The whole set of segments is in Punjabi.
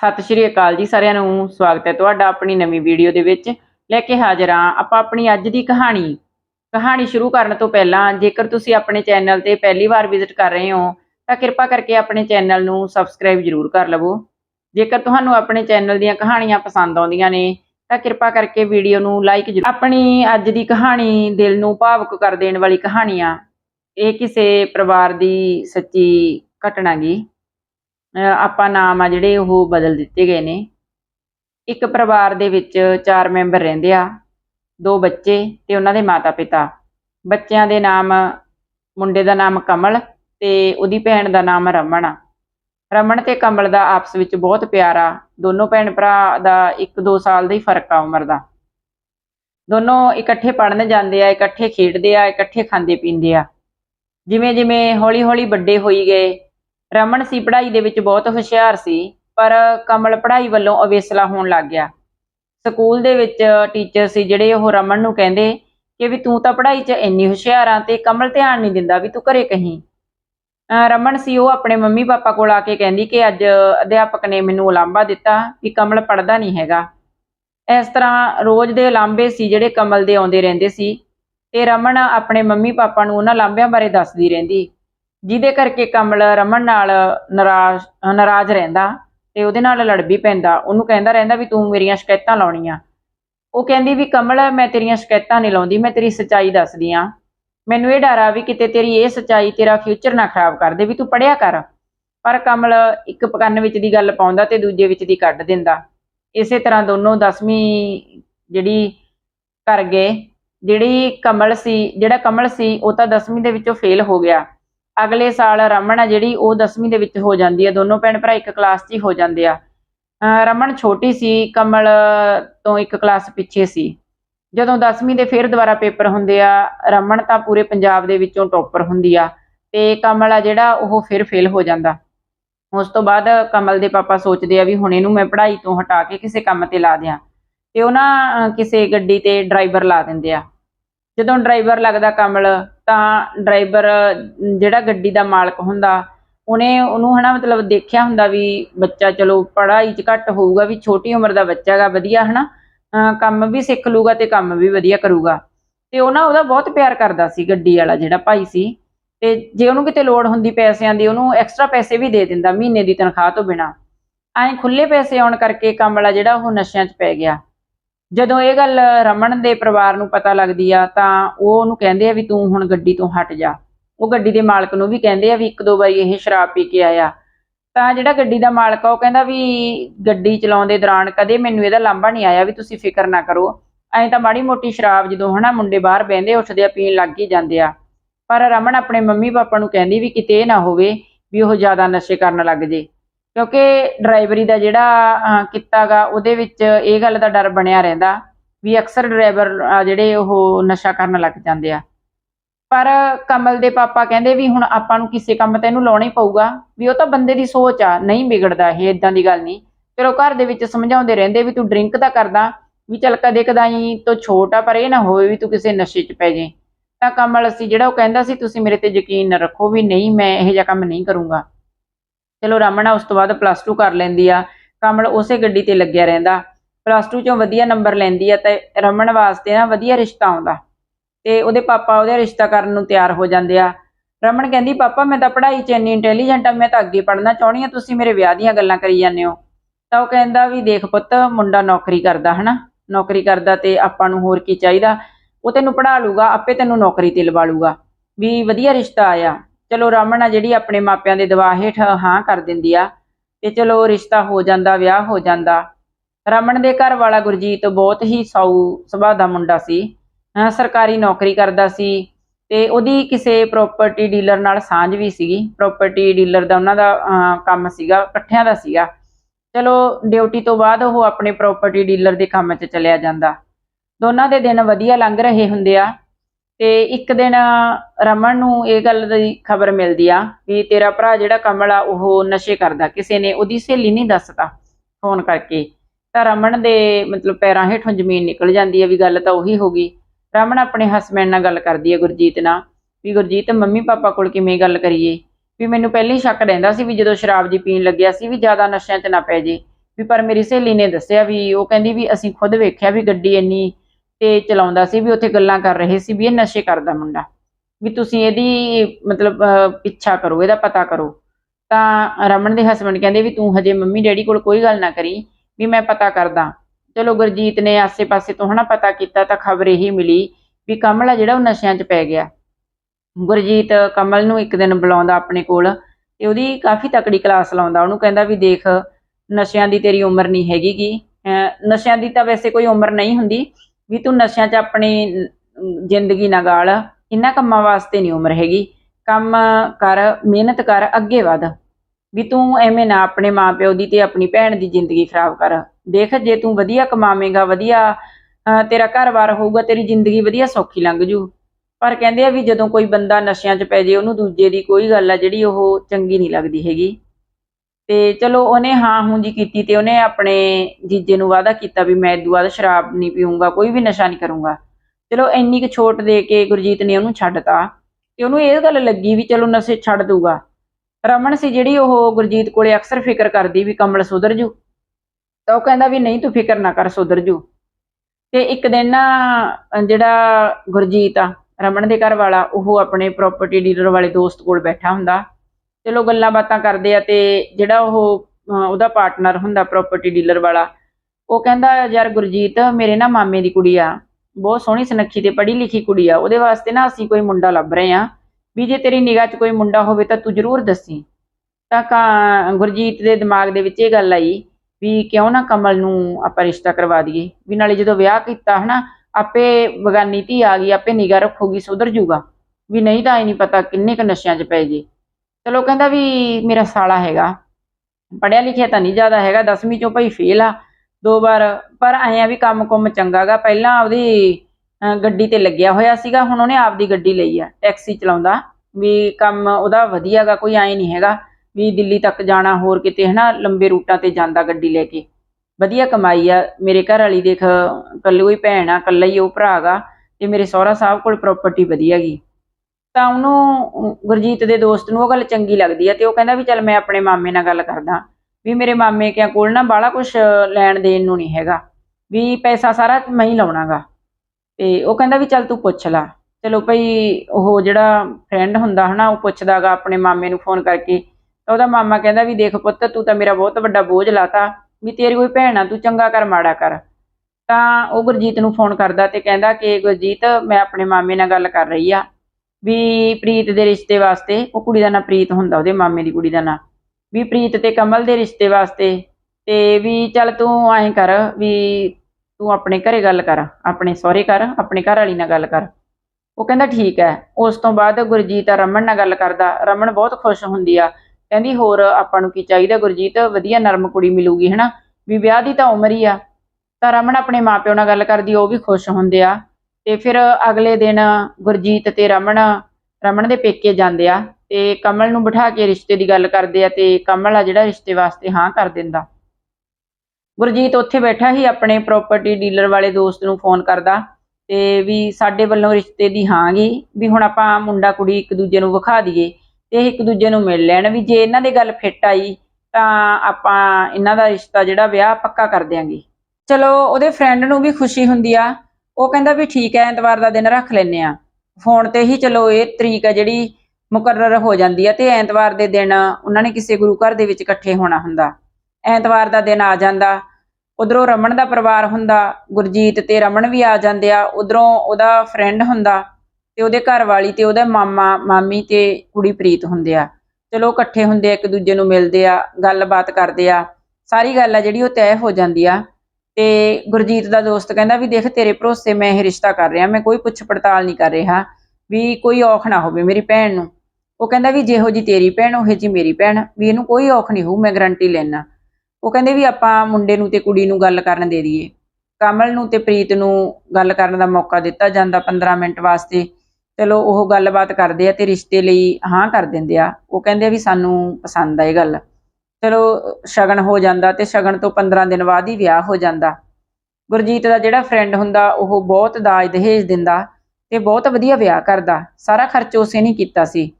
ਸਤਿ ਸ਼੍ਰੀ ਅਕਾਲ ਜੀ ਸਾਰਿਆਂ ਨੂੰ, ਸਵਾਗਤ ਹੈ ਤੁਹਾਡਾ ਆਪਣੀ ਨਵੀਂ ਵੀਡੀਓ ਦੇ ਵਿੱਚ। ਲੈ ਕੇ ਹਾਜ਼ਰ ਹਾਂ ਆਪਾਂ ਆਪਣੀ ਅੱਜ ਦੀ ਕਹਾਣੀ। ਕਹਾਣੀ ਸ਼ੁਰੂ ਕਰਨ ਤੋਂ ਪਹਿਲਾਂ ਜੇਕਰ ਤੁਸੀਂ ਆਪਣੇ ਚੈਨਲ ਤੇ ਪਹਿਲੀ ਵਾਰ ਵਿਜ਼ਿਟ ਕਰ ਰਹੇ ਹੋ, ਤਾਂ ਕਿਰਪਾ ਕਰਕੇ ਆਪਣੇ ਚੈਨਲ ਨੂੰ ਸਬਸਕ੍ਰਾਈਬ ਜ਼ਰੂਰ ਕਰ ਲਵੋ। ਜੇਕਰ ਤੁਹਾਨੂੰ ਆਪਣੇ ਚੈਨਲ ਦੀਆਂ ਕਹਾਣੀਆਂ ਪਸੰਦ ਆਉਂਦੀਆਂ ਨੇ, ਤਾਂ ਕਿਰਪਾ ਕਰਕੇ ਵੀਡੀਓ ਨੂੰ ਲਾਈਕ ਜ਼ਰੂਰ ਆਪਣੀ ਅੱਜ ਦੀ ਕਹਾਣੀ ਦਿਲ ਨੂੰ ਭਾਵੁਕ ਕਰ ਦੇਣ ਵਾਲੀ ਕਹਾਣੀ ਆ। ਇਹ ਕਿਸੇ ਪਰਿਵਾਰ ਦੀ ਸੱਚੀ ਘਟਨਾ ਗੀ। ਆਪਾਂ ਨਾਮ ਆ ਜਿਹੜੇ ਉਹ ਬਦਲ ਦਿੱਤੇ ਗਏ ਨੇ। ਇੱਕ ਪਰਿਵਾਰ ਦੇ ਵਿੱਚ ਚਾਰ ਮੈਂਬਰ ਰਹਿੰਦੇ ਆ, ਦੋ ਬੱਚੇ ਤੇ ਉਹਨਾਂ ਦੇ ਮਾਤਾ-ਪਿਤਾ। ਬੱਚਿਆਂ ਦੇ ਨਾਮ, ਮੁੰਡੇ ਦਾ ਨਾਮ ਕਮਲ ਤੇ ਉਹਦੀ ਭੈਣ ਦਾ ਨਾਮ ਰਮਨ ਆ। ਰਮਨ ਤੇ ਕਮਲ ਦਾ ਆਪਸ ਵਿੱਚ ਬਹੁਤ ਪਿਆਰ ਆ। ਦੋਨੋਂ ਭੈਣ ਭਰਾ ਦਾ 1-2 ਸਾਲ ਦਾ ਹੀ ਫ਼ਰਕ ਆ ਉਮਰ ਦਾ। ਦੋਨੋਂ ਇਕੱਠੇ ਪੜਨ ਜਾਂਦੇ ਆ, ਇਕੱਠੇ ਖੇਡਦੇ ਆ, ਇਕੱਠੇ ਖਾਂਦੇ ਪੀਂਦੇ ਆ। ਜਿਵੇਂ ਜਿਵੇਂ ਹੌਲੀ-ਹੌਲੀ ਵੱਡੇ ਹੋਈ ਗਏ ਰਮਨ ਸੀ ਪੜ੍ਹਾਈ ਦੇ ਵਿੱਚ ਬਹੁਤ ਹੁਸ਼ਿਆਰ ਸੀ, ਪਰ ਕਮਲ ਪੜ੍ਹਾਈ ਵੱਲੋਂ ਅਵੇਸਲਾ ਹੋਣ ਲੱਗ ਗਿਆ। ਸਕੂਲ ਦੇ ਵਿੱਚ ਟੀਚਰ ਸੀ ਜਿਹੜੇ ਉਹ ਰਮਨ ਨੂੰ ਕਹਿੰਦੇ ਕਿ ਵੀ ਤੂੰ ਤਾਂ ਪੜ੍ਹਾਈ 'ਚ ਇੰਨੀ ਹੁਸ਼ਿਆਰ ਆ ਤੇ ਕਮਲ ਧਿਆਨ ਨਹੀਂ ਦਿੰਦਾ ਵੀ ਤੂੰ ਘਰੇ ਕਹੀਂ। ਰਮਨ ਸੀ ਉਹ ਆਪਣੇ ਮੰਮੀ ਪਾਪਾ ਕੋਲ ਆ ਕੇ ਕਹਿੰਦੀ ਕਿ ਅੱਜ ਅਧਿਆਪਕ ਨੇ ਮੈਨੂੰ ਉਲਾਂਭਾ ਦਿੱਤਾ ਕਿ ਕਮਲ ਪੜ੍ਹਦਾ ਨਹੀਂ ਹੈਗਾ। ਇਸ ਤਰ੍ਹਾਂ ਰੋਜ਼ ਦੇ ਉਲਾਂਭੇ ਸੀ ਜਿਹੜੇ ਕਮਲ ਦੇ ਆਉਂਦੇ ਰਹਿੰਦੇ ਸੀ ਤੇ ਰਮਨ ਆਪਣੇ ਮੰਮੀ ਪਾਪਾ ਨੂੰ ਉਹਨਾਂ ਲਾਂਭਿਆਂ ਬਾਰੇ ਦੱਸਦੀ ਰਹਿੰਦੀ। ਜਿਹਦੇ ਕਰਕੇ ਕਮਲ ਰਮਨ ਨਾਲ ਨਾਰਾਜ਼ ਨਾਰਾਜ਼ ਰਹਿੰਦਾ ਤੇ ਉਹਦੇ ਨਾਲ ਲੜ ਵੀ ਪੈਂਦਾ। ਉਹਨੂੰ ਕਹਿੰਦਾ ਰਹਿੰਦਾ ਵੀ ਤੂੰ ਮੇਰੀਆਂ ਸ਼ਿਕਾਇਤਾਂ ਲਾਉਣੀਆਂ। ਉਹ ਕਹਿੰਦੀ ਵੀ ਕਮਲ, ਮੈਂ ਤੇਰੀਆਂ ਸ਼ਿਕਾਇਤਾਂ ਨਹੀਂ ਲਾਉਂਦੀ, ਮੈਂ ਤੇਰੀ ਸੱਚਾਈ ਦੱਸਦੀ ਆ। ਮੈਨੂੰ ਇਹ ਡਰ ਆ ਵੀ ਕਿਤੇ ਤੇਰੀ ਇਹ ਸੱਚਾਈ, ਤੇਰਾ ਫਿਊਚਰ ਨਾ ਖਰਾਬ ਕਰ ਦੇ ਵੀ ਤੂੰ ਪੜਿਆ ਕਰ। ਪਰ ਕਮਲ ਇੱਕ ਕੰਨ ਵਿੱਚ ਦੀ ਗੱਲ ਪਾਉਂਦਾ ਤੇ ਦੂਜੇ ਵਿੱਚ ਦੀ ਕੱਢ ਦਿੰਦਾ। ਇਸੇ ਤਰ੍ਹਾਂ ਦੋਨੋਂ 10ਵੀਂ ਜਿਹੜੀ ਕਰ ਗਏ, ਜਿਹੜੀ ਕਮਲ ਸੀ, ਜਿਹੜਾ ਕਮਲ ਸੀ, ਉਹ ਤਾਂ 10ਵੀਂ ਦੇ ਵਿੱਚੋਂ ਫੇਲ ਹੋ ਗਿਆ। ਅਗਲੇ ਸਾਲ ਰਮਨ ਆ ਜਿਹੜੀ, ਉਹ 10ਵੀਂ ਦੇ ਵਿੱਚ ਹੋ ਜਾਂਦੀ ਹੈ ਦੋਨੋਂ ਭੈਣ ਭਰਾ ਇੱਕ ਕਲਾਸ 'ਚ ਹੀ ਹੋ ਜਾਂਦੇ ਆ। ਰਮਨ ਛੋਟੀ ਸੀ, ਕਮਲ ਤੋਂ ਇੱਕ ਕਲਾਸ ਪਿੱਛੇ ਸੀ। ਜਦੋਂ 10ਵੀਂ ਦੇ ਫਿਰ ਦੁਬਾਰਾ ਪੇਪਰ ਹੁੰਦੇ ਆ, ਰਮਨ ਤਾਂ ਪੂਰੇ ਪੰਜਾਬ ਦੇ ਵਿੱਚੋਂ ਟੌਪਰ ਹੁੰਦੀ ਆ ਤੇ ਕਮਲ ਆ ਜਿਹੜਾ, ਉਹ ਫਿਰ ਫੇਲ ਹੋ ਜਾਂਦਾ। ਉਸ ਤੋਂ ਬਾਅਦ ਕਮਲ ਦੇ ਪਾਪਾ ਸੋਚਦੇ ਆ ਵੀ ਹੁਣ ਇਹਨੂੰ ਮੈਂ ਪੜ੍ਹਾਈ ਤੋਂ ਹਟਾ ਕੇ ਕਿਸੇ ਕੰਮ ਤੇ ਲਾ ਦਿਆਂ। ਤੇ ਉਹ ਨਾ ਕਿਸੇ ਗੱਡੀ ਤੇ ਡਰਾਈਵਰ ਲਾ ਦਿੰਦੇ ਆ। ਜਦੋਂ ਡਰਾਈਵਰ ਲੱਗਦਾ ਕਮਲ, ਤਾਂ ਡਰਾਈਵਰ ਜਿਹੜਾ ਗੱਡੀ ਦਾ ਮਾਲਕ ਹੁੰਦਾ, ਉਹਨੇ ਉਹਨੂੰ ਹਨਾ ਮਤਲਬ ਦੇਖਿਆ ਹੁੰਦਾ ਵੀ ਬੱਚਾ ਚਲੋ ਪੜ੍ਹਾਈ 'ਚ ਘੱਟ ਹੋਊਗਾ, ਵੀ ਛੋਟੀ ਉਮਰ ਦਾ ਬੱਚਾ ਹੈਗਾ, ਵਧੀਆ ਹਨਾ, ਅਹ ਕੰਮ ਵੀ ਸਿੱਖ ਲੂਗਾ ਤੇ ਕੰਮ ਵੀ ਵਧੀਆ ਕਰੂਗਾ। ਤੇ ਉਹ ਨਾ ਉਹਦਾ ਬਹੁਤ ਪਿਆਰ ਕਰਦਾ ਸੀ ਗੱਡੀ ਵਾਲਾ ਜਿਹੜਾ ਭਾਈ ਸੀ, ਤੇ ਜੇ ਉਹਨੂੰ ਕਿਤੇ ਲੋੜ ਹੁੰਦੀ ਪੈਸਿਆਂ ਦੀ, ਉਹਨੂੰ ਐਕਸਟਰਾ ਪੈਸੇ ਵੀ ਦੇ ਦਿੰਦਾ ਮਹੀਨੇ ਦੀ ਤਨਖਾਹ ਤੋਂ ਬਿਨਾ। ਐਂ ਖੁੱਲੇ ਪੈਸੇ ਆਉਣ ਕਰਕੇ ਕਮਲਾ ਜਿਹੜਾ ਉਹ ਨਸ਼ਿਆਂ 'ਚ ਪੈ ਗਿਆ। ਜਦੋਂ ਇਹ ਗੱਲ ਰਮਨ ਦੇ ਪਰਿਵਾਰ ਨੂੰ ਪਤਾ ਲੱਗਦੀ ਆ, ਤਾਂ ਉਹ ਉਹਨੂੰ ਕਹਿੰਦੇ ਆ ਵੀ ਤੂੰ ਹੁਣ ਗੱਡੀ ਤੋਂ ਹਟ ਜਾ। ਉਹ ਗੱਡੀ ਦੇ ਮਾਲਕ ਨੂੰ ਵੀ ਕਹਿੰਦੇ ਆ ਵੀ ਇੱਕ ਦੋ ਵਾਰੀ ਇਹ ਸ਼ਰਾਬ ਪੀ ਕੇ ਆਇਆ। ਤਾਂ ਜਿਹੜਾ ਗੱਡੀ ਦਾ ਮਾਲਕ ਆ, ਉਹ ਕਹਿੰਦਾ ਵੀ ਗੱਡੀ ਚਲਾਉਂਦੇ ਦੌਰਾਨ ਕਦੇ ਮੈਨੂੰ ਇਹਦਾ ਲਾਂਭਾ ਨਹੀਂ ਆਇਆ ਵੀ ਤੁਸੀਂ ਫਿਕਰ ਨਾ ਕਰੋ। ਐਂ ਤਾਂ ਮਾੜੀ ਮੋਟੀ ਸ਼ਰਾਬ ਜਦੋਂ ਹਨਾ ਮੁੰਡੇ ਬਾਹਰ ਬਹਿੰਦੇ ਉੱਠਦੇ ਆ, ਪੀਣ ਲੱਗ ਹੀ ਜਾਂਦੇ ਆ। ਪਰ ਰਮਨ ਆਪਣੇ ਮੰਮੀ ਪਾਪਾ ਨੂੰ ਕਹਿੰਦੀ ਵੀ ਕਿਤੇ ਇਹ ਨਾ ਹੋਵੇ ਵੀ ਉਹ ਜ਼ਿਆਦਾ ਨਸ਼ੇ ਕਰਨ ਲੱਗ ਜੇ। ਕਿਉਂਕਿ ਡਰਾਈਵਰੀ ਦਾ ਜਿਹੜਾ ਅਹ, ਕਿੱਤਾ ਗਾ ਉਹਦੇ ਵਿੱਚ ਇਹ ਗੱਲ ਦਾ ਡਰ ਬਣਿਆ ਰਹਿੰਦਾ ਵੀ ਅਕਸਰ ਡਰਾਈਵਰ ਜਿਹੜੇ ਉਹ ਨਸ਼ਾ ਕਰਨ ਲੱਗ ਜਾਂਦੇ ਆ। ਪਰ ਕਮਲ ਦੇ ਪਾਪਾ ਕਹਿੰਦੇ ਵੀ ਹੁਣ ਆਪਾਂ ਨੂੰ ਕਿਸੇ ਕੰਮ ਤੇ ਇਹਨੂੰ ਲਾਉਣਾ ਹੀ ਪਊਗਾ ਵੀ ਉਹ ਤਾਂ ਬੰਦੇ ਦੀ ਸੋਚ ਆ ਨਹੀਂ ਵਿਗੜਦਾ ਇਹ ਇਦਾਂ ਦੀ ਗੱਲ ਨਹੀਂ। ਚਲੋ ਘਰ ਦੇ ਵਿੱਚ ਸਮਝਾਉਂਦੇ ਰਹਿੰਦੇ ਵੀ ਤੂੰ ਡਰਿੰਕ ਤਾਂ ਕਰਦਾ ਵੀ ਚੱਲ ਕਦੇ ਕਦਾਈ ਤੋਂ ਛੋਟ ਆ ਪਰ ਇਹ ਨਾ ਹੋਵੇ ਵੀ ਤੂੰ ਕਿਸੇ ਨਸ਼ੇ 'ਚ ਪੈ ਜਾਏ ਤਾਂ ਕਮਲ ਅਸੀਂ ਜਿਹੜਾ ਉਹ ਕਹਿੰਦਾ ਸੀ ਤੁਸੀਂ ਮੇਰੇ ਤੇ ਯਕੀਨ ਨਾ ਰੱਖੋ ਵੀ ਨਹੀਂ ਮੈਂ ਇਹੋ ਜਿਹਾ ਕੰਮ ਨਹੀਂ ਕਰੂੰਗਾ। ਚਲੋ ਰਮਣਾ ਉਸ ਤੋਂ ਬਾਅਦ ਪਲੱਸ 2 ਕਰ ਲੈਂਦੀ ਆ। ਕਮਲ ਉਸੇ ਗੱਡੀ ਤੇ ਲੱਗਿਆ ਰਹਿੰਦਾ। ਪਲੱਸ 2 ਚੋਂ ਵਧੀਆ ਨੰਬਰ ਲੈਂਦੀ ਆ ਤੇ ਰਮਣ ਵਾਸਤੇ ਨਾ ਵਧੀਆ ਰਿਸ਼ਤਾ ਆਉਂਦਾ। ਤੇ ਉਹਦੇ ਪਾਪਾ ਉਹਦੇ ਰਿਸ਼ਤਾ ਕਰਨ ਨੂੰ ਤਿਆਰ ਹੋ ਜਾਂਦੇ ਆ। ਰਮਨ ਕਹਿੰਦੀ, ਪਾਪਾ, ਮੈਂ ਤਾਂ ਪੜ੍ਹਾਈ 'ਚ ਇੰਨੀ ਇੰਟੈਲੀਜੈਂਟ ਆ, ਮੈਂ ਤਾਂ ਅੱਗੇ ਪੜ੍ਹਨਾ ਚਾਹੁੰਦੀ ਆ, ਤੁਸੀਂ ਮੇਰੇ ਵਿਆਹ ਦੀਆਂ ਗੱਲਾਂ ਕਰੀ ਜਾਂਦੇ ਹੋ। ਤਾਂ ਉਹ ਕਹਿੰਦਾ ਵੀ, ਦੇਖ ਪੁੱਤ, ਮੁੰਡਾ ਨੌਕਰੀ ਕਰਦਾ, ਹਨਾ? ਨੌਕਰੀ ਕਰਦਾ ਤੇ ਆਪਾਂ ਨੂੰ ਹੋਰ ਕੀ ਚਾਹੀਦਾ? ਉਹ ਤੈਨੂੰ ਪੜ੍ਹਾ ਲੂਗਾ ਆਪੇ ਤੈਨੂੰ ਨੌਕਰੀ ਤੇ ਲਵਾ ਲੂਗਾ ਵੀ ਵਧੀਆ ਰਿਸ਼ਤਾ ਆਇਆ। ਚਲੋ ਰਮਨ ਆ ਜਿਹੜੀ ਆਪਣੇ ਮਾਪਿਆਂ ਦੇ ਦਬਾਅ ਹੇਠ ਹਾਂ ਕਰ ਦਿੰਦੀ ਆ ਤੇ ਚਲੋ ਰਿਸ਼ਤਾ ਹੋ ਜਾਂਦਾ ਵਿਆਹ ਹੋ ਜਾਂਦਾ। ਰਮਨ ਦੇ ਘਰ ਵਾਲਾ ਗੁਰਜੀਤ ਬਹੁਤ ਹੀ ਸਾਊ ਸੁਭਾਅ ਦਾ ਮੁੰਡਾ ਸੀ ਸਰਕਾਰੀ ਨੌਕਰੀ ਕਰਦਾ ਸੀ ਤੇ ਉਹਦੀ ਕਿਸੇ ਪ੍ਰਾਪਰਟੀ ਡੀਲਰ ਨਾਲ ਸਾਂਝ ਵੀ ਸੀਗੀ। ਪ੍ਰਾਪਰਟੀ ਡੀਲਰ ਦਾ ਉਹਨਾਂ ਦਾ ਅਹ, ਕੰਮ ਸੀਗਾ ਇਕੱਠਿਆਂ ਦਾ ਸੀਗਾ। ਚਲੋ ਡਿਊਟੀ ਤੋਂ ਬਾਅਦ ਉਹ ਆਪਣੇ ਪ੍ਰਾਪਰਟੀ ਡੀਲਰ ਦੇ ਕੰਮ 'ਚ ਚਲਿਆ ਜਾਂਦਾ। ਦੋਨਾਂ ਦੇ ਦਿਨ ਵਧੀਆ ਲੰਘ ਰਹੇ ਹੁੰਦੇ ਆ। ਤੇ ਇੱਕ ਦਿਨ ਰਮਨ ਨੂੰ ਇਹ ਗੱਲ ਦੀ ਖਬਰ ਮਿਲਦੀ ਆ ਵੀ ਤੇਰਾ ਭਰਾ ਜਿਹੜਾ ਕਮਲ ਆ, ਉਹ ਨਸ਼ੇ ਕਰਦਾ, ਕਿਸੇ ਨੇ ਉਹਦੀ ਸਹੇਲੀ ਨਹੀਂ ਦੱਸਦਾ ਫੋਨ ਕਰਕੇ। ਤਾਂ ਰਮਨ ਦੇ ਮਤਲਬ ਪੈਰਾਂ ਹੇਠੋਂ ਜ਼ਮੀਨ ਨਿਕਲ ਜਾਂਦੀ ਹੈ ਵੀ ਗੱਲ ਤਾਂ ਉਹੀ ਹੋ ਗਈ। ਰਮਨ ਆਪਣੇ ਹਸਬੈਂਡ ਨਾਲ ਗੱਲ ਕਰਦੀ ਹੈ ਗੁਰਜੀਤ ਨਾਲ ਵੀ ਗੁਰਜੀਤ, ਮੰਮੀ ਪਾਪਾ ਕੋਲ ਕਿਵੇਂ ਗੱਲ ਕਰੀਏ? ਵੀ ਮੈਨੂੰ ਪਹਿਲਾਂ ਹੀ ਸ਼ੱਕ ਰਹਿੰਦਾ ਸੀ ਵੀ ਜਦੋਂ ਸ਼ਰਾਬ ਜੀ ਪੀਣ ਲੱਗਿਆ ਸੀ ਵੀ ਜ਼ਿਆਦਾ ਨਸ਼ਿਆਂ 'ਚ ਨਾ ਪੈ ਜੇ। ਵੀ ਪਰ ਮੇਰੀ ਸਹੇਲੀ ਨੇ ਦੱਸਿਆ ਵੀ ਉਹ ਕਹਿੰਦੀ ਵੀ ਅਸੀਂ ਖੁਦ ਵੇਖਿਆ ਵੀ ਗੱਡੀ ਇੰਨੀ ਤੇ ਚਲਾਉਂਦਾ ਸੀ ਵੀ ਉੱਥੇ ਗੱਲਾਂ ਕਰ ਰਹੇ ਸੀ ਵੀ ਇਹ ਨਸ਼ੇ ਕਰਦਾ ਮੁੰਡਾ ਵੀ ਤੁਸੀਂ ਇਹਦੀ ਮਤਲਬ ਅਹ, ਪਿੱਛਾ ਕਰੋ ਇਹਦਾ ਪਤਾ ਕਰੋ। ਤਾਂ ਰਮਨ ਦੇ ਹਸਬੰਡ ਕਹਿੰਦੇ ਵੀ ਤੂੰ ਹਜੇ ਮੰਮੀ ਡੈਡੀ ਕੋਲ ਕੋਈ ਗੱਲ ਨਾ ਕਰੀ ਵੀ ਮੈਂ ਪਤਾ ਕਰਦਾ। ਚਲੋ ਗੁਰਜੀਤ ਨੇ ਆਸੇ-ਪਾਸੇ ਤੋਂ ਹਨਾ ਪਤਾ ਕੀਤਾ ਤਾਂ ਖਬਰ ਇਹੀ ਮਿਲੀ ਵੀ ਕਮਲ ਆ ਜਿਹੜਾ ਉਹ ਨਸ਼ਿਆਂ 'ਚ ਪੈ ਗਿਆ। ਗੁਰਜੀਤ ਕਮਲ ਨੂੰ ਇੱਕ ਦਿਨ ਬੁਲਾਉਂਦਾ ਆਪਣੇ ਕੋਲ ਤੇ ਉਹਦੀ ਕਾਫੀ ਤਕੜੀ ਕਲਾਸ ਲਾਉਂਦਾ। ਉਹਨੂੰ ਕਹਿੰਦਾ ਵੀ ਦੇਖ ਨਸ਼ਿਆਂ ਦੀ ਤੇਰੀ ਉਮਰ ਨਹੀਂ ਹੈਗੀ ਕੀ ਨਸ਼ਿਆਂ ਦੀ ਤਾਂ ਵੈਸੇ ਕੋਈ ਉਮਰ ਨਹੀਂ ਹੁੰਦੀ ਵੀ ਤੂੰ ਨਸ਼ਿਆਂ 'ਚ ਆਪਣੀ ਜ਼ਿੰਦਗੀ ਨਾ ਗਾਲ, ਇਹਨਾਂ ਕੰਮਾਂ ਵਾਸਤੇ ਨਹੀਂ ਉਮਰ ਹੈਗੀ। ਕੰਮ ਕਰ, ਮਿਹਨਤ ਕਰ, ਅੱਗੇ ਵਧ। ਵੀ ਤੂੰ ਐਵੇਂ ਨਾ ਆਪਣੇ ਮਾਪਿਓ ਦੀ ਤੇ ਆਪਣੀ ਭੈਣ ਦੀ ਜ਼ਿੰਦਗੀ ਖਰਾਬ ਕਰ। ਦੇਖ, ਜੇ ਤੂੰ ਵਧੀਆ ਕਮਾਵੇਂਗਾ, ਵਧੀਆ ਤੇਰਾ ਘਰ-ਬਾਰ ਹੋਊਗਾ, ਤੇਰੀ ਜ਼ਿੰਦਗੀ ਵਧੀਆ ਸੌਖੀ ਲੰਘ ਜੂ। ਪਰ ਕਹਿੰਦੇ ਆ ਵੀ ਜਦੋਂ ਕੋਈ ਬੰਦਾ ਨਸ਼ਿਆਂ 'ਚ ਪੈ ਜੇ, ਉਹਨੂੰ ਦੂਜੇ ਦੀ ਕੋਈ ਗੱਲ ਆ ਜਿਹੜੀ ਉਹ ਚੰਗੀ ਨਹੀਂ ਲੱਗਦੀ ਹੈਗੀ। ਤੇ ਚਲੋ ਉਹਨੇ ਹਾਂ ਹੂੰ ਜੀ ਕੀਤੀ ਤੇ ਉਹਨੇ ਆਪਣੇ ਜੀਜੇ ਨੂੰ ਵਾਅਦਾ ਕੀਤਾ ਵੀ ਮੈਂ ਇਦੋਂ ਬਾਅਦ ਸ਼ਰਾਬ ਨਹੀਂ ਪੀਊਂਗਾ, ਕੋਈ ਵੀ ਨਸ਼ਾ ਨਹੀਂ ਕਰੂੰਗਾ। ਚਲੋ ਇੰਨੀ ਕੁ ਛੋਟ ਦੇ ਕੇ ਗੁਰਜੀਤ ਨੇ ਉਹਨੂੰ ਛੱਡਤਾ ਤੇ ਉਹਨੂੰ ਇਹ ਗੱਲ ਲੱਗੀ ਵੀ ਚਲੋ ਨਸ਼ੇ ਛੱਡ ਦੂਗਾ। ਰਮਨ ਸੀ ਜਿਹੜੀ ਉਹ ਗੁਰਜੀਤ ਕੋਲੇ ਅਕਸਰ ਫਿਕਰ ਕਰਦੀ ਵੀ ਕਮਲ ਸੁਧਰ ਜੂ। ਤਾਂ ਉਹ ਕਹਿੰਦਾ ਵੀ ਨਹੀਂ ਤੂੰ ਫਿਕਰ ਨਾ ਕਰ, ਸੁਧਰ ਜੂ। ਤੇ ਇੱਕ ਦਿਨ ਨਾ ਜਿਹੜਾ ਗੁਰਜੀਤ ਆ, ਰਮਨ ਦੇ ਘਰ ਵਾਲਾ ਉਹ ਆਪਣੇ ਪ੍ਰਾਪਰਟੀ ਡੀਲਰ ਵਾਲੇ ਦੋਸਤ ਕੋਲ ਬੈਠਾ ਹੁੰਦਾ। ਚਲੋ ਗੱਲਾਂ ਬਾਤਾਂ ਕਰਦੇ ਆ ਤੇ ਜਿਹੜਾ ਉਹ ਉਹਦਾ ਪਾਰਟਨਰ ਹੁੰਦਾ ਪ੍ਰਾਪਰਟੀ ਡੀਲਰ ਵਾਲਾ, ਉਹ ਕਹਿੰਦਾ, ਯਾਰ ਗੁਰਜੀਤ, ਮੇਰੇ ਨਾ ਮਾਮੇ ਦੀ ਕੁੜੀ ਆ, ਬਹੁਤ ਸੋਹਣੀ ਸੁਨੱਖੀ ਤੇ ਪੜ੍ਹੀ ਲਿਖੀ ਕੁੜੀ ਆ, ਉਹਦੇ ਵਾਸਤੇ ਨਾ ਅਸੀਂ ਕੋਈ ਮੁੰਡਾ ਲੱਭ ਰਹੇ ਆ ਵੀ ਜੇ ਤੇਰੀ ਨਿਗਾਹ 'ਚ ਕੋਈ ਮੁੰਡਾ ਹੋਵੇ ਤਾਂ ਤੂੰ ਜ਼ਰੂਰ ਦੱਸੀ। ਤਾਂ ਕਾ- ਗੁਰਜੀਤ ਦੇ ਦਿਮਾਗ ਦੇ ਵਿੱਚ ਇਹ ਗੱਲ ਆਈ ਵੀ ਕਿਉਂ ਨਾ ਕਮਲ ਨੂੰ ਆਪਾਂ ਰਿਸ਼ਤਾ ਕਰਵਾ ਦਈਏ, ਵੀ ਨਾਲੇ ਜਦੋਂ ਵਿਆਹ ਕੀਤਾ ਹਨਾ, ਆਪੇ ਬਗਾਨੀ ਧੀ ਆ ਗਈ, ਆਪੇ ਨਿਗਾਹ ਰੱਖੂਗੀ, ਸੁਧਰ ਜੂਗਾ। ਵੀ ਨਹੀਂ ਤਾਂ ਇਹ ਨਹੀਂ ਪਤਾ ਕਿੰਨੇ ਕ ਨਸ਼ਿਆਂ 'ਚ ਪੈ ਜੇ। ਚਲੋ ਕਹਿੰਦਾ ਵੀ ਮੇਰਾ ਸਾਲਾ ਹੈਗਾ। ਪੜਿਆ ਲਿਖਿਆ ਤਾਂ ਨਹੀਂ ਜ਼ਿਆਦਾ ਹੈਗਾ 10ਵੀਂ ਚੋਂ ਭਾਈ ਫੇਲ ਆ ਦੋ ਵਾਰ, ਪਰ ਐਂ ਆ ਵੀ ਕੰਮ ਕੁਮ ਚੰਗਾਗਾ ਪਹਿਲਾਂ ਆਪਦੀ ਗੱਡੀ ਤੇ ਲੱਗਿਆ ਹੋਇਆ ਸੀਗਾ, ਹੁਣ ਉਹਨੇ ਆਪਦੀ ਗੱਡੀ ਲਈ ਆ, ਟੈਕਸੀ ਚਲਾਉਂਦਾ। ਵੀ ਕੰਮ ਉਹਦਾ ਵਧੀਆਗਾ ਕੋਈ ਐਂ ਨਹੀਂ ਹੈਗਾ ਵੀ ਦਿੱਲੀ ਤੱਕ ਜਾਣਾ ਹੋਰ ਕਿਤੇ, ਹਨਾ, ਲੰਬੇ ਰੂਟਾਂ ਤੇ ਜਾਂਦਾ ਗੱਡੀ ਲੈ ਕੇ। ਵਧੀਆ ਕਮਾਈ ਆ, ਮੇਰੇ ਘਰ ਵਾਲੀ ਦੇਖ, ਕੱਲੀ ਹੀ ਭੈਣ ਆ, ਕੱਲਾ ਹੀ ਉਹ ਭਰਾ ਗਾ ਤੇ ਮੇਰੇ ਸਹੁਰਾ ਸਾਹਿਬ ਕੋਲ ਪ੍ਰਾਪਰਟੀ ਵਧੀਆ ਗੀ। ਤਾਂ ਉਹਨੂੰ, ਗੁਰਜੀਤ ਦੇ ਦੋਸਤ ਨੂੰ ਉਹ ਗੱਲ ਚੰਗੀ ਲੱਗਦੀ ਆ ਤੇ ਉਹ ਕਹਿੰਦਾ ਵੀ ਚੱਲ ਮੈਂ ਆਪਣੇ ਮਾਮੇ ਨਾਲ ਗੱਲ ਕਰਦਾ। ਵੀ ਮੇਰੇ ਮਾਮੇ ਕਿਆ ਕੋਲ ਨਾ ਬਾਹਲਾ ਕੁਝ ਲੈਣ ਦੇਣ ਨੂੰ ਨਹੀਂ ਹੈਗਾ। ਵੀ ਪੈਸਾ ਸਾਰਾ ਮੈਂ ਹੀ ਲਾਉਣਾਗਾ। ਤੇ ਉਹ ਕਹਿੰਦਾ ਵੀ ਚੱਲ ਤੂੰ ਪੁੱਛ ਲੈ। ਚਲੋ ਭਈ ਉਹ ਜਿਹੜਾ ਫਰੈਂਡ ਹੁੰਦਾ ਹਨਾ, ਉਹ ਪੁੱਛਦਾਗਾ ਆਪਣੇ ਮਾਮੇ ਨੂੰ ਫੋਨ ਕਰਕੇ। ਤਾਂ ਉਹਦਾ ਮਾਮਾ ਕਹਿੰਦਾ ਵੀ ਦੇਖ ਪੁੱਤ, ਤੂੰ ਤਾਂ ਮੇਰਾ ਬਹੁਤ ਵੱਡਾ ਬੋਝ ਲਾਤਾ। ਵੀ ਤੇਰੀ ਕੋਈ ਭੈਣ ਆ, ਤੂੰ ਚੰਗਾ ਕਰ, ਮਾੜਾ ਕਰ। ਤਾਂ ਉਹ ਗੁਰਜੀਤ ਨੂੰ ਫੋਨ ਕਰਦਾ ਤੇ ਕਹਿੰਦਾ ਕਿ ਗੁਰਜੀਤ, ਮੈਂ ਆਪਣੇ ਮਾਮੇ ਨਾਲ ਗੱਲ ਕਰ ਰਹੀ ਆ। ਵੀ ਪ੍ਰੀਤ ਦੇ ਰਿਸ਼ਤੇ ਵਾਸਤੇ, ਉਹ ਕੁੜੀ ਦਾ ਨਾਂ ਪ੍ਰੀਤ ਹੁੰਦਾ, ਉਹਦੇ ਮਾਮੇ ਦੀ ਕੁੜੀ ਦਾ ਨਾਂ। ਵੀ ਪ੍ਰੀਤ ਤੇ ਕਮਲ ਦੇ ਰਿਸ਼ਤੇ ਵਾਸਤੇ, ਤੇ ਵੀ ਚੱਲ ਤੂੰ ਐਂ ਕਰ ਵੀ ਤੂੰ ਆਪਣੇ ਘਰੇ ਗੱਲ ਕਰ, ਆਪਣੇ ਸਹੁਰੇ ਕਰ ਆਪਣੇ ਘਰ ਵਾਲੀ ਨਾਲ ਗੱਲ ਕਰ। ਉਹ ਕਹਿੰਦਾ ਠੀਕ ਹੈ। ਉਸ ਤੋਂ ਬਾਅਦ ਗੁਰਜੀਤ ਰਮਨ ਨਾਲ ਗੱਲ ਕਰਦਾ। ਰਮਨ ਬਹੁਤ ਖੁਸ਼ ਹੁੰਦੀ ਆ। ਕਹਿੰਦੀ, ਹੋਰ ਆਪਾਂ ਨੂੰ ਕੀ ਚਾਹੀਦਾ ਗੁਰਜੀਤ? ਵਧੀਆ ਨਰਮ ਕੁੜੀ ਮਿਲੂਗੀ, ਹਨਾ? ਵੀ ਵਿਆਹ ਦੀ ਤਾਂ ਉਮਰ ਹੀ ਆ। ਤਾਂ ਰਮਨ ਆਪਣੇ ਮਾਪਿਓ ਨਾਲ ਗੱਲ ਕਰਦੀ, ਉਹ ਵੀ ਖੁਸ਼ ਹੁੰਦੇ ਆ। ਤੇ ਫਿਰ ਅਗਲੇ ਦਿਨ ਗੁਰਜੀਤ ਤੇ ਰਮਨ ਰਮਨ ਦੇ ਪੇਕੇ ਜਾਂਦੇ ਆ ਤੇ ਕਮਲ ਨੂੰ ਬਿਠਾ ਕੇ ਰਿਸ਼ਤੇ ਦੀ ਗੱਲ ਕਰਦੇ ਆ ਤੇ ਕਮਲ ਆ ਜਿਹੜਾ ਰਿਸ਼ਤੇ ਵਾਸਤੇ ਹਾਂ ਕਰ ਦਿੰਦਾ। ਗੁਰਜੀਤ ਉੱਥੇ ਬੈਠਾ ਹੀ ਆਪਣੇ ਪ੍ਰਾਪਰਟੀ ਡੀਲਰ ਵਾਲੇ ਦੋਸਤ ਨੂੰ ਫੋਨ ਕਰਦਾ ਤੇ ਵੀ ਸਾਡੇ ਵੱਲੋਂ ਰਿਸ਼ਤੇ ਦੀ ਹਾਂ ਗੀ, ਵੀ ਹੁਣ ਆਪਾਂ ਮੁੰਡਾ ਕੁੜੀ ਇੱਕ ਦੂਜੇ ਨੂੰ ਵਿਖਾ ਦਈਏ ਤੇ ਇੱਕ ਦੂਜੇ ਨੂੰ ਮਿਲ ਲੈਣ, ਵੀ ਜੇ ਇਹਨਾਂ ਦੇ ਗੱਲ ਫਿੱਟ ਆਈ ਤਾਂ ਆਪਾਂ ਇਹਨਾਂ ਦਾ ਰਿਸ਼ਤਾ ਜਿਹੜਾ ਵਿਆਹ ਪੱਕਾ ਕਰ ਦਿਆਂਗੇ। ਚਲੋ, ਉਹਦੇ ਫਰੈਂਡ ਨੂੰ ਵੀ ਖੁਸ਼ੀ ਹੁੰਦੀ ਆ ਉਹ ਕਹਿੰਦਾ ਵੀ ਠੀਕ ਹੈ, ਐਤਵਾਰ ਦਾ ਦਿਨ ਰੱਖ ਲੈਨੇ ਆ ਫੋਨ ਤੇ ਹੀ ਚਲੋ ਇਹ ਤਰੀਕ ਹੈ ਜਿਹੜੀ ਮੁਕਰਰ ਹੋ ਜਾਂਦੀ ਆ ਤੇ ਐਤਵਾਰ ਦੇ ਦਿਨ ਉਹਨਾਂ ਨੇ ਕਿਸੇ ਗੁਰੂ ਘਰ ਦੇ ਵਿੱਚ ਇਕੱਠੇ ਹੋਣਾ ਹੁੰਦਾ। ਐਤਵਾਰ ਦਾ ਦਿਨ ਆ ਜਾਂਦਾ, ਉਧਰੋਂ ਰਮਨ ਦਾ ਪਰਿਵਾਰ ਹੁੰਦਾ, ਗੁਰਜੀਤ ਤੇ ਰਮਨ ਵੀ ਆ ਜਾਂਦੇ ਆ, ਉਧਰੋਂ ਉਹਦਾ ਫਰੈਂਡ ਹੁੰਦਾ ਤੇ ਉਹਦੇ ਘਰ ਵਾਲੀ ਤੇ ਉਹਦਾ ਮਾਮਾ, ਮਾਮੀ ਤੇ ਕੁੜੀ ਪ੍ਰੀਤ ਹੁੰਦੇ ਆ। ਚਲੋ ਇਕੱਠੇ ਹੁੰਦੇ ਆ, ਇੱਕ ਦੂਜੇ ਨੂੰ ਮਿਲਦੇ ਆ, ਗੱਲਬਾਤ ਕਰਦੇ ਆ, ਸਾਰੀ ਗੱਲ ਆ ਜਿਹੜੀ ਉਹ ਤੈਅ ਹੋ ਜਾਂਦੀ ਆ। ਤੇ ਗੁਰਜੀਤ ਦਾ ਦੋਸਤ ਕਹਿੰਦਾ ਵੀ ਦੇਖ ਤੇਰੇ ਭਰੋਸੇ ਮੈਂ ਇਹ ਰਿਸ਼ਤਾ ਕਰ ਰਿਹਾ, ਮੈਂ ਕੋਈ ਪੁੱਛ ਪੜਤਾਲ ਨਹੀਂ ਕਰ ਰਿਹਾ, ਵੀ ਕੋਈ ਔਖ ਨਾ ਹੋਵੇ ਮੇਰੀ ਭੈਣ ਨੂੰ। ਉਹ ਕਹਿੰਦਾ ਵੀ ਜਿਹੋ ਜੀ ਤੇਰੀ ਭੈਣ, ਉਹੇ ਜੀ ਮੇਰੀ ਭੈਣ, ਵੀ ਇਹਨੂੰ ਕੋਈ ਔਖ ਨਹੀਂ ਹੋਊ, ਮੈਂ ਗਰੰਟੀ ਲੈਣਾ ਉਹ ਕਹਿੰਦੇ ਵੀ ਆਪਾਂ ਮੁੰਡੇ ਨੂੰ ਤੇ ਕੁੜੀ ਨੂੰ ਗੱਲ ਕਰਨ ਦੇ ਦਈਏ। ਕਮਲ ਨੂੰ ਤੇ ਪ੍ਰੀਤ ਨੂੰ ਗੱਲ ਕਰਨ ਦਾ ਮੌਕਾ ਦਿੱਤਾ ਜਾਂਦਾ 15 ਮਿੰਟ ਵਾਸਤੇ। ਚਲੋ, ਉਹ ਗੱਲਬਾਤ ਕਰਦੇ ਆ ਤੇ ਰਿਸ਼ਤੇ ਲਈ ਹਾਂ ਕਰ ਦਿੰਦੇ ਆ। ਉਹ ਕਹਿੰਦੇ ਆ ਵੀ ਸਾਨੂੰ ਪਸੰਦ ਆ ਇਹ ਗੱਲ। ਚਲੋ ਸ਼ਗਨ ਹੋ ਜਾਂਦਾ ਤੇ ਸ਼ਗਨ ਤੋਂ 15 ਦਿਨ ਬਾਅਦ ਹੀ ਵਿਆਹ ਹੋ ਜਾਂਦਾ। ਗੁਰਜੀਤ ਦਾ ਜਿਹੜਾ ਫਰੈਂਡ ਹੁੰਦਾ ਉਹ ਬਹੁਤ ਦਾਜ ਦਹੇਜ ਦਿੰਦਾ ਤੇ ਬਹੁਤ ਵਧੀਆ ਵਿਆਹ ਕਰਦਾ। ਸਾਰਾ ਖਰਚ ਉਸੇ ਨੇ ਕੀਤਾ ਸੀ।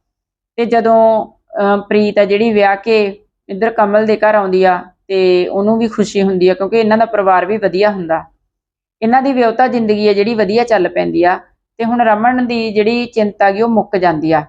ਤੇ ਜਦੋਂ ਅਹ, ਪ੍ਰੀਤ ਆ ਜਿਹੜੀ ਵਿਆਹ ਕੇ ਇੱਧਰ ਕਮਲ ਦੇ ਘਰ ਆਉਂਦੀ ਆ ਤੇ ਉਹਨੂੰ ਵੀ ਖੁਸ਼ੀ ਹੁੰਦੀ ਆ ਕਿਉਂਕਿ ਇਹਨਾਂ ਦਾ ਪਰਿਵਾਰ ਵੀ ਵਧੀਆ ਹੁੰਦਾ। ਇਹਨਾਂ ਦੀ ਵਿਆਹੁਤਾ ਜ਼ਿੰਦਗੀ ਹੈ ਜਿਹੜੀ ਵਧੀਆ ਚੱਲ ਪੈਂਦੀ ਆ ਤੇ ਹੁਣ ਰਮਨ ਦੀ ਜਿਹੜੀ ਚਿੰਤਾ ਗਈ ਉਹ ਮੁੱਕ ਜਾਂਦੀ ਆ।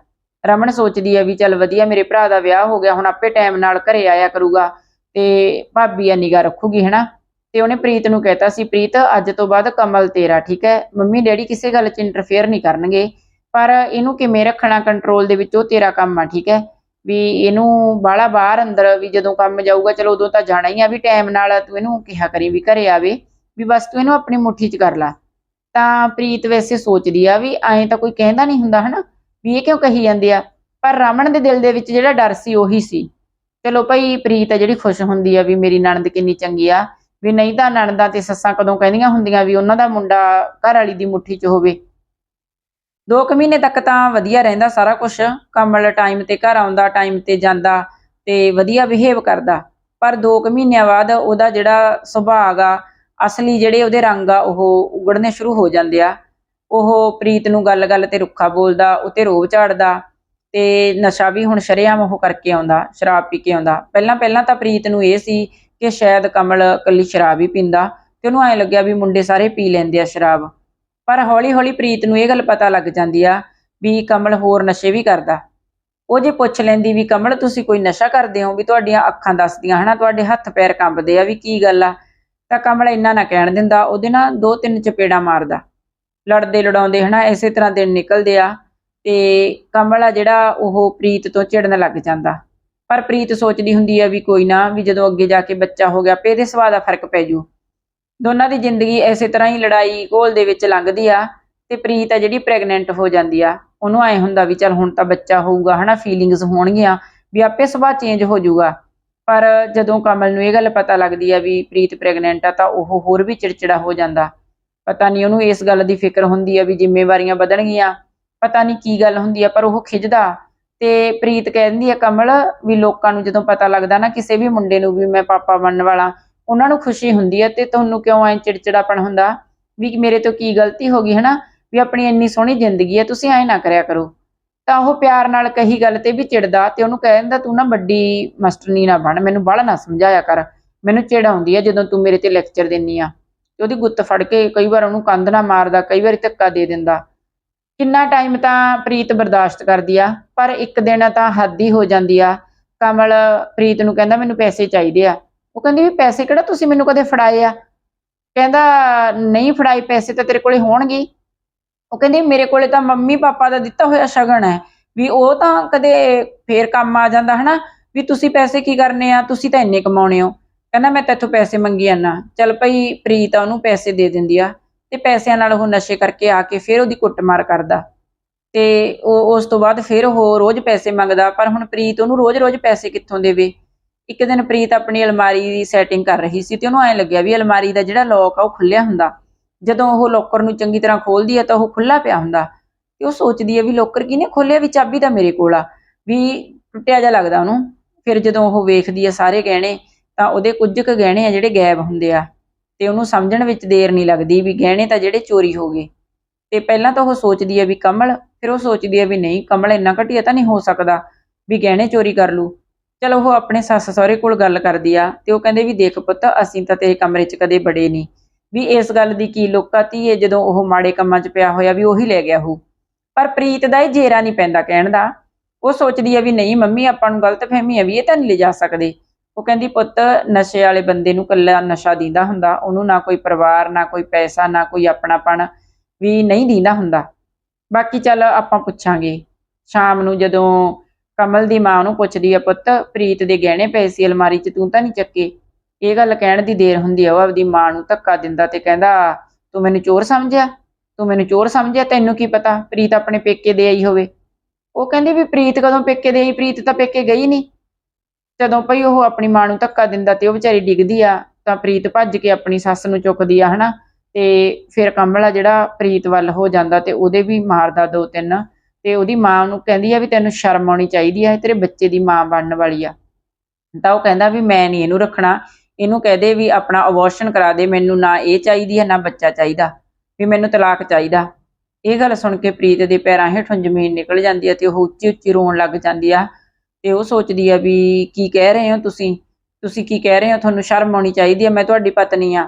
ਰਮਨ ਸੋਚਦੀ ਆ ਵੀ ਚੱਲ ਵਧੀਆ ਮੇਰੇ ਭਰਾ ਦਾ ਵਿਆਹ ਹੋ ਗਿਆ, ਹੁਣ ਆਪੇ ਟਾਈਮ ਨਾਲ ਘਰੇ ਆਇਆ ਕਰੂਗਾ ਤੇ ਭਾਬੀ ਆ ਨਿਗਾ ਰੱਖੂਗੀ, ਹਨਾ? ਤੇ ਉਹਨੇ ਪ੍ਰੀਤ ਨੂੰ ਕਹਿਤਾ ਸੀ, ਪ੍ਰੀਤ, ਅੱਜ ਤੋਂ ਬਾਅਦ ਕਮਲ ਤੇਰਾ, ਠੀਕ ਹੈ? ਮੰਮੀ, ਡੈਡੀ ਕਿਸੇ ਗੱਲ 'ਚ ਇੰਟਰਫੇਅਰ ਨਹੀਂ ਕਰਨਗੇ, ਪਰ ਇਹਨੂੰ ਕਿਵੇਂ ਰੱਖਣਾ ਕੰਟਰੋਲ ਦੇ ਵਿੱਚ, ਉਹ ਤੇਰਾ ਕੰਮ ਆ, ਠੀਕ ਹੈ? ਵੀ ਇਹਨੂੰ ਬਾਹਲਾ ਬਾਹਰ ਅੰਦਰ ਵੀ ਜਦੋਂ ਕੰਮ ਜਾਊਗਾ, ਚਲੋ ਉਦੋਂ ਤਾਂ ਜਾਣਾ ਹੀ ਆ, ਵੀ ਟਾਈਮ ਨਾਲ ਤੂੰ ਇਹਨੂੰ ਕਿਹਾ ਕਰੀ ਵੀ ਘਰੇ ਆਵੇ, ਵੀ ਬਸ ਤੂੰ ਇਹਨੂੰ ਆਪਣੀ ਮੁੱਠੀ 'ਚ ਕਰ ਲਾ। ਤਾਂ ਪ੍ਰੀਤ ਵੈਸੇ ਸੋਚਦੀ ਆ ਵੀ ਐਂ ਤਾਂ ਕੋਈ ਕਹਿੰਦਾ ਨਹੀਂ ਹੁੰਦਾ, ਹਨਾ? ਵੀ ਇਹ ਕਿਉਂ ਕਹੀ ਜਾਂਦੇ ਆ? ਪਰ ਰਮਨ ਦੇ ਦਿਲ ਦੇ ਵਿੱਚ ਜਿਹੜਾ ਡਰ ਸੀ ਉਹੀ ਸੀ। ਚਲੋ ਭਾਈ, ਪ੍ਰੀਤ ਆ ਜਿਹੜੀ ਖੁਸ਼ ਹੁੰਦੀ ਆ ਵੀ ਮੇਰੀ ਨਣਦ ਕਿੰਨੀ ਚੰਗੀ ਆ। ਵੀ ਨਹੀਂ ਤਾਂ ਨਣਦਾਂ ਤੇ ਸੱਸਾਂ ਕਦੋਂ ਕਹਿੰਦੀਆਂ ਹੁੰਦੀਆਂ ਵੀ ਉਹਨਾਂ ਦਾ ਮੁੰਡਾ ਘਰ ਵਾਲੀ ਦੀ ਮੁੱਠੀ 'ਚ ਹੋਵੇ। ਦੋ ਕੁ ਮਹੀਨੇ ਤੱਕ ਤਾਂ ਵਧੀਆ ਰਹਿੰਦਾ ਸਾਰਾ ਕੁਝ ਕਮਲ ਟਾਈਮ ਤੇ ਘਰ ਆਉਂਦਾ ਟਾਈਮ ਤੇ ਜਾਂਦਾ ਤੇ ਵਧੀਆ ਬਿਹੇਵ ਕਰਦਾ। ਪਰ ਦੋ ਕੁ ਮਹੀਨਿਆਂ ਬਾਅਦ ਉਹਦਾ ਜਿਹੜਾ ਸੁਭਾਅ ਆ, ਅਸਲੀ ਜਿਹੜੇ ਉਹਦੇ ਰੰਗ ਆ, ਉਹ ਉਗੜਨੇ ਸ਼ੁਰੂ ਹੋ ਜਾਂਦੇ ਆ। ਉਹ ਪ੍ਰੀਤ ਨੂੰ ਗੱਲ-ਗੱਲ ਤੇ ਰੁੱਖਾ ਬੋਲਦਾ, ਉਤੇ ਰੋਬ ਝਾੜਦਾ ਤੇ ਨਸ਼ਾ ਵੀ ਹੁਣ ਸ਼ਰੇਆਮ ਉਹ ਕਰਕੇ ਆਉਂਦਾ, ਸ਼ਰਾਬ ਪੀ ਕੇ ਆਉਂਦਾ। ਪਹਿਲਾਂ ਪਹਿਲਾਂ ਤਾਂ ਪ੍ਰੀਤ ਨੂੰ ਇਹ ਸੀ ਕਿ ਸ਼ਾਇਦ ਕਮਲ ਕੱਲੀ ਸ਼ਰਾਬ ਹੀ ਪੀਂਦਾ ਤੇ ਉਹਨੂੰ ਐ ਲੱਗਿਆ ਵੀ ਮੁੰਡੇ ਸਾਰੇ ਪੀ ਲੈਂਦੇ ਆ ਸ਼ਰਾਬ। ਪਰ ਹੌਲੀ-ਹੌਲੀ ਪ੍ਰੀਤ ਨੂੰ ਇਹ ਗੱਲ ਪਤਾ ਲੱਗ ਜਾਂਦੀ ਆ ਵੀ ਕਮਲ ਹੋਰ ਨਸ਼ੇ ਵੀ ਕਰਦਾ। ਉਹ ਜੇ ਪੁੱਛ ਲੈਂਦੀ ਵੀ ਕਮਲ, ਤੁਸੀਂ ਕੋਈ ਨਸ਼ਾ ਕਰਦੇ ਹੋ? ਵੀ ਤੁਹਾਡੀਆਂ ਅੱਖਾਂ ਦੱਸਦੀਆਂ ਹਨਾ, ਤੁਹਾਡੇ ਹੱਥ ਪੈਰ ਕੰਬਦੇ ਆ ਵੀ ਕੀ ਗੱਲ ਆ? ਤਾਂ ਕਮਲ ਇੰਨਾ ਨਾ ਕਹਿਣ ਦਿੰਦਾ, ਉਹਦੇ ਨਾਲ ਦੋ ਤਿੰਨ ਚਪੇੜਾ ਮਾਰਦਾ। ਲੜਦੇ ਲੜਾਉਂਦੇ ਹਨਾ, ਇਸੇ ਤਰ੍ਹਾਂ ਦਿਨ ਨਿਕਲਦੇ ਆ ਤੇ ਕਮਲ ਆ ਜਿਹੜਾ ਉਹ ਪ੍ਰੀਤ ਤੋਂ ਚਿੜਨ ਲੱਗ ਜਾਂਦਾ। ਪਰ ਪ੍ਰੀਤ ਸੋਚਦੀ ਹੁੰਦੀ ਆ ਵੀ ਕੋਈ ਨਾ, ਵੀ ਜਦੋਂ ਅੱਗੇ ਜਾ ਕੇ ਬੱਚਾ ਹੋ ਗਿਆ ਪੇ ਦੇ ਸੁਭਾਅ ਦਾ ਫ਼ਰਕ ਪੈ ਜੂ। ਦੋਨਾਂ ਦੀ ਜ਼ਿੰਦਗੀ ਇਸੇ ਤਰ੍ਹਾਂ ਹੀ ਲੜਾਈ ਘੋਲ ਦੇ ਵਿੱਚ ਲੰਘਦੀ ਆ ਤੇ ਪ੍ਰੀਤ ਆ ਜਿਹੜੀ ਪ੍ਰੈਗਨੈਂਟ ਹੋ ਜਾਂਦੀ ਆ, ਉਹਨੂੰ ਐ ਹੁੰਦਾ ਵੀ ਚਲ ਹੁਣ ਤਾਂ ਬੱਚਾ ਹੋਊਗਾ ਹਨਾ ਫੀਲਿੰਗਸ ਹੋਣਗੀਆਂ, ਵੀ ਆਪੇ ਸੁਭਾਅ ਚੇਂਜ ਹੋ ਜਾਊਗਾ ਪਰ ਜਦੋਂ ਕਮਲ ਨੂੰ ਇਹ ਗੱਲ ਪਤਾ ਲੱਗਦੀ ਆ ਵੀ ਪ੍ਰੀਤ ਪ੍ਰੈਗਨੈਂਟ ਆ, ਤਾਂ ਉਹ ਹੋਰ ਵੀ ਚਿੜਚਿੜਾ ਹੋ ਜਾਂਦਾ। ਪਤਾ ਨਹੀਂ ਉਹਨੂੰ ਇਸ ਗੱਲ ਦੀ ਫਿਕਰ ਹੁੰਦੀ ਆ ਵੀ ਜ਼ਿੰਮੇਵਾਰੀਆਂ ਵਧਣਗੀਆਂ। ਪਤਾ ਨਹੀਂ ਕੀ ਗੱਲ ਹੁੰਦੀ ਆ, ਪਰ ਉਹ ਖਿੱਚਦਾ ਤੇ ਪ੍ਰੀਤ ਕਹਿੰਦੀ ਆ ਕਮਲ ਵੀ ਲੋਕਾਂ ਨੂੰ ਜਦੋਂ ਪਤਾ ਲੱਗਦਾ ਨਾ ਕਿਸੇ ਵੀ ਮੁੰਡੇ ਨੂੰ ਵੀ ਮੈਂ ਪਾਪਾ ਬਣਨ ਵਾਲਾ, ਉਹਨਾਂ ਨੂੰ ਖੁਸ਼ੀ ਹੁੰਦੀ ਹੈ ਤੇ ਤੁਹਾਨੂੰ ਕਿਉਂ ਐ ਚਿੜਚਿੜਾਪਣ ਹੁੰਦਾ? ਵੀ ਮੇਰੇ ਤੋਂ ਕੀ ਗਲਤੀ ਹੋ ਗਈ, ਹਨਾ? ਵੀ ਆਪਣੀ ਇੰਨੀ ਸੋਹਣੀ ਜ਼ਿੰਦਗੀ ਹੈ ਤੁਸੀਂ ਐ ਨਾ ਕਰਿਆ ਕਰੋ। ਤਾਂ ਉਹ ਪਿਆਰ ਨਾਲ ਕਹੀ ਗੱਲ ਤੇ ਵੀ ਚਿੜਦਾ ਤੇ ਉਹਨੂੰ ਕਹਿ ਦਿੰਦਾ ਤੂੰ ਨਾ ਵੱਡੀ ਮਾਸਟਰਨੀ ਨਾ ਬਣ, ਮੈਨੂੰ ਬਾਹਲਾ ਨਾ ਸਮਝਾਇਆ ਕਰ। ਮੈਨੂੰ ਚਿੜ ਆਉਂਦੀ ਹੈ ਜਦੋਂ ਤੂੰ ਮੇਰੇ ਤੇ ਲੈਕਚਰ ਦਿੰਨੀ ਆ। ਤੇ ਉਹਦੀ ਗੁੱਤ ਫੜ ਕੇ ਕਈ ਵਾਰ ਉਹਨੂੰ ਕੰਧ ਨਾ ਮਾਰਦਾ, ਕਈ ਵਾਰੀ ਧੱਕਾ ਦੇ ਦਿੰਦਾ। ਕਿੰਨਾ ਟਾਈਮ ਤਾਂ ਪ੍ਰੀਤ ਬਰਦਾਸ਼ਤ ਕਰਦੀ ਆ, ਪਰ ਇੱਕ ਦਿਨ ਤਾਂ ਹੱਦ ਹੀ ਹੋ ਜਾਂਦੀ ਆ। ਕਮਲ ਪ੍ਰੀਤ ਨੂੰ ਕਹਿੰਦਾ, ਮੈਨੂੰ ਪੈਸੇ ਚਾਹੀਦੇ ਆ। ਉਹ ਕਹਿੰਦੀ, ਵੀ ਪੈਸੇ ਕਿਹੜਾ ਤੁਸੀਂ ਮੈਨੂੰ ਕਦੇ ਫੜਾਏ ਆ? ਕਹਿੰਦਾ, ਨਹੀਂ ਫੜਾਏ ਪੈਸੇ ਤਾਂ ਤੇਰੇ ਕੋਲੇ ਹੋਣਗੇ। ਉਹ ਕਹਿੰਦੀ, ਮੇਰੇ ਕੋਲੇ ਤਾਂ ਮੰਮੀ ਪਾਪਾ ਦਾ ਦਿੱਤਾ ਹੋਇਆ ਸ਼ਗਨ ਹੈ। ਵੀ ਉਹ ਤਾਂ ਕਦੇ ਫੇਰ ਕੰਮ ਆ ਜਾਂਦਾ, ਹਨਾ? ਵੀ ਤੁਸੀਂ ਪੈਸੇ ਕੀ ਕਰਨੇ ਆ? ਤੁਸੀਂ ਤਾਂ ਇੰਨੇ ਕਮਾਉਣੇ ਹੋ। ਕਹਿੰਦਾ, ਮੈਂ ਤੇਥੋਂ ਪੈਸੇ ਮੰਗੀ ਜਾਨਾ ਚੱਲ ਭਈ, ਪ੍ਰੀਤ ਆ, ਉਹਨੂੰ ਪੈਸੇ ਦੇ ਦਿੰਦੀ ਆ। ਤੇ ਪੈਸਿਆਂ ਨਾਲ ਉਹ ਨਸ਼ੇ ਕਰਕੇ ਆ ਕੇ ਫਿਰ ਉਹਦੀ ਕੁੱਟਮਾਰ ਕਰਦਾ। ਤੇ ਉਹ, ਉਸ ਤੋਂ ਬਾਅਦ ਫਿਰ ਉਹ ਰੋਜ਼ ਪੈਸੇ ਮੰਗਦਾ, ਪਰ ਹੁਣ ਪ੍ਰੀਤ ਉਹਨੂੰ ਰੋਜ਼-ਰੋਜ਼ ਪੈਸੇ ਕਿੱਥੋਂ ਦੇਵੇ? ਇੱਕ ਦਿਨ ਪ੍ਰੀਤ ਆਪਣੀ ਅਲਮਾਰੀ ਦੀ ਸੈਟਿੰਗ ਕਰ ਰਹੀ ਸੀ ਤੇ ਉਹਨੂੰ ਐਂ ਲੱਗਿਆ ਵੀ ਅਲਮਾਰੀ ਦਾ ਜਿਹੜਾ ਲੋਕ ਆ, ਉਹ ਖੁੱਲਿਆ ਹੁੰਦਾ। ਜਦੋਂ ਉਹ ਲੋਕਰ ਨੂੰ ਚੰਗੀ ਤਰ੍ਹਾਂ ਖੋਲਦੀ ਹੈ ਤਾਂ ਉਹ ਖੁੱਲਾ ਪਿਆ ਹੁੰਦਾ। ਤੇ ਉਹ ਸੋਚਦੀ ਹੈ ਵੀ ਲੋਕਰ ਕਿਹਨੇ ਖੋਲਿਆ ਵੀ ਚਾਬੀ ਤਾਂ ਮੇਰੇ ਕੋਲ ਆ। ਵੀ ਟੁੱਟਿਆ ਜਿਹਾ ਲੱਗਦਾ ਉਹਨੂੰ। ਫਿਰ ਜਦੋਂ ਉਹ ਵੇਖਦੀ ਹੈ ਸਾਰੇ ਗਹਿਣੇ ਤਾਂ ਉਹਦੇ ਕੁਝ ਕੁ ਗਹਿਣੇ ਆ ਜਿਹੜੇ ਗਾਇਬ ਹੁੰਦੇ ਆ, ਤੇ ਉਹਨੂੰ ਸਮਝਣ ਵਿੱਚ ਦੇਰ ਨਹੀਂ ਲੱਗਦੀ ਵੀ ਗਹਿਣੇ ਤਾਂ ਜਿਹੜੇ ਚੋਰੀ ਹੋ ਗਏ। ਤੇ ਪਹਿਲਾਂ ਤਾਂ ਉਹ ਸੋਚਦੀ ਹੈ ਵੀ ਕਮਲ, ਫਿਰ ਉਹ ਸੋਚਦੀ ਹੈ ਵੀ ਨਹੀਂ, ਕਮਲ ਇੰਨਾ ਘਟੀਆ ਤਾਂ ਨਹੀਂ ਹੋ ਸਕਦਾ ਵੀ ਗਹਿਣੇ ਚੋਰੀ ਕਰ ਲੂ। ਚਲ ਉਹ ਆਪਣੇ ਸੱਸ ਸਹੁਰੇ ਕੋਲ ਗੱਲ ਕਰਦੀ ਆ, ਤੇ ਉਹ ਕਹਿੰਦੇ ਵੀ ਦੇਖ ਪੁੱਤ, ਅਸੀਂ ਤਾਂ ਤੇਰੇ ਕਮਰੇ 'ਚ ਕਦੇ ਬੜੇ ਨਹੀਂ। ਵੀ ਇਸ ਗੱਲ ਦੀ ਕੀ ਲੋਕਾਂ ਏ, ਜਦੋਂ ਉਹ ਮਾੜੇ ਕੰਮਾਂ 'ਚ ਪਿਆ ਹੋਇਆ ਵੀ ਉਹੀ ਲੈ ਗਿਆ ਉਹ ਪਰ ਪ੍ਰੀਤ ਦਾ ਇਹ ਜੇਰਾ ਨਹੀਂ ਪੈਂਦਾ ਕਹਿਣ ਦਾ। ਉਹ ਸੋਚਦੀ ਆ ਵੀ ਨਹੀਂ, ਮੰਮੀ, ਆਪਾਂ ਨੂੰ ਗਲਤ ਫਹਿਮੀ ਆ ਵੀ ਇਹ ਤਾਂ ਨਹੀਂ ਲਿਜਾ ਸਕਦੇ। ਉਹ ਕਹਿੰਦੀ, ਪੁੱਤ, ਨਸ਼ੇ ਵਾਲੇ ਬੰਦੇ ਨੂੰ ਕੱਲਾ ਨਸ਼ਾ ਦਿੰਦਾ ਹੁੰਦਾ, ਉਹਨੂੰ ਨਾ ਕੋਈ ਪਰਿਵਾਰ, ਨਾ ਕੋਈ ਪੈਸਾ, ਨਾ ਕੋਈ ਆਪਣਾਪਣ ਵੀ ਨਹੀਂ ਦਿੰਦਾ ਹੁੰਦਾ। ਬਾਕੀ ਚੱਲ ਆਪਾਂ ਪੁੱਛਾਂਗੇ। ਸ਼ਾਮ ਨੂੰ ਜਦੋਂ ਕਮਲ ਦੀ ਮਾਂ ਉਹਨੂੰ ਪੁੱਛਦੀ ਆ, ਪੁੱਤ, ਪ੍ਰੀਤ ਦੇ ਗਹਿਣੇ ਪਏ ਸੀ ਅਲਮਾਰੀ 'ਚ, ਤੂੰ ਤਾਂ ਨਹੀਂ ਚੱਕੇ? ਇਹ ਗੱਲ ਕਹਿਣ ਦੀ ਦੇਰ ਹੁੰਦੀ ਆ, ਉਹ ਆਪਦੀ ਮਾਂ ਨੂੰ ਧੱਕਾ ਦਿੰਦਾ ਤੇ ਕਹਿੰਦਾ, ਤੂੰ ਮੈਨੂੰ ਚੋਰ ਸਮਝਿਆ? ਤੂੰ ਮੈਨੂੰ ਚੋਰ ਸਮਝਿਆ? ਤੈਨੂੰ ਕੀ ਪਤਾ? ਪ੍ਰੀਤ ਆਪਣੇ ਪੇਕੇ ਦੇ ਆਈ ਹੋਵੇ। ਉਹ ਕਹਿੰਦੀ ਵੀ, ਪ੍ਰੀਤ ਕਦੋਂ ਪੇਕੇ ਦੇ ਆਈ? ਪ੍ਰੀਤ ਤਾਂ ਪੇਕੇ ਗਈ ਨਹੀਂ। ਜਦੋਂ ਭਈ ਉਹ ਆਪਣੀ ਮਾਂ ਨੂੰ ਧੱਕਾ ਦਿੰਦਾ ਤੇ ਉਹ ਵਿਚਾਰੀ ਡਿੱਗਦੀ ਆ, ਤਾਂ ਪ੍ਰੀਤ ਭੱਜ ਕੇ ਆਪਣੀ ਸੱਸ ਨੂੰ ਚੁੱਕਦੀ ਆ, ਹਨਾ? ਤੇ ਫਿਰ ਕਮਲਾ ਜਿਹੜਾ ਪ੍ਰੀਤ ਵੱਲ ਹੋ ਜਾਂਦਾ ਤੇ ਉਹਦੇ ਵੀ ਮਾਰਦਾ ਦੋ ਤਿੰਨ। ਤੇ ਉਹਦੀ ਮਾਂ ਨੂੰ ਕਹਿੰਦੀ ਆ ਵੀ ਤੈਨੂੰ ਸ਼ਰਮ ਆਉਣੀ ਚਾਹੀਦੀ ਆ, ਇਹ ਤੇਰੇ ਬੱਚੇ ਦੀ ਮਾਂ ਬਣਨ ਵਾਲੀ ਆ। ਤਾਂ ਉਹ ਕਹਿੰਦਾ ਵੀ ਮੈਂ ਨਹੀਂ ਇਹਨੂੰ ਰੱਖਣਾ। ਇਹਨੂੰ ਕਹਦੇ ਵੀ ਆਪਣਾ ਅਬੋਰਸ਼ਨ ਕਰਾ ਦੇ, ਮੈਨੂੰ ਨਾ ਇਹ ਚਾਹੀਦੀ ਹੈ ਨਾ ਬੱਚਾ ਚਾਹੀਦਾ, ਵੀ ਮੈਨੂੰ ਤਲਾਕ ਚਾਹੀਦਾ। ਇਹ ਗੱਲ ਸੁਣ ਕੇ ਪ੍ਰੀਤ ਦੇ ਪੈਰਾਂ ਹੇਠੋਂ ਜ਼ਮੀਨ ਨਿਕਲ ਜਾਂਦੀ ਹੈ ਤੇ ਉਹ ਉੱਚੀ ਉੱਚੀ ਰੋਣ ਲੱਗ ਜਾਂਦੀ ਆ। ਤੇ ਉਹ ਸੋਚਦੀ ਆ ਵੀ ਕੀ ਕਹਿ ਰਹੇ ਹੋ ਤੁਸੀਂ? ਤੁਸੀਂ ਕੀ ਕਹਿ ਰਹੇ ਹੋ? ਤੁਹਾਨੂੰ ਸ਼ਰਮ ਆਉਣੀ ਚਾਹੀਦੀ ਹੈ ਮੈਂ ਤੁਹਾਡੀ ਪਤਨੀ ਆ।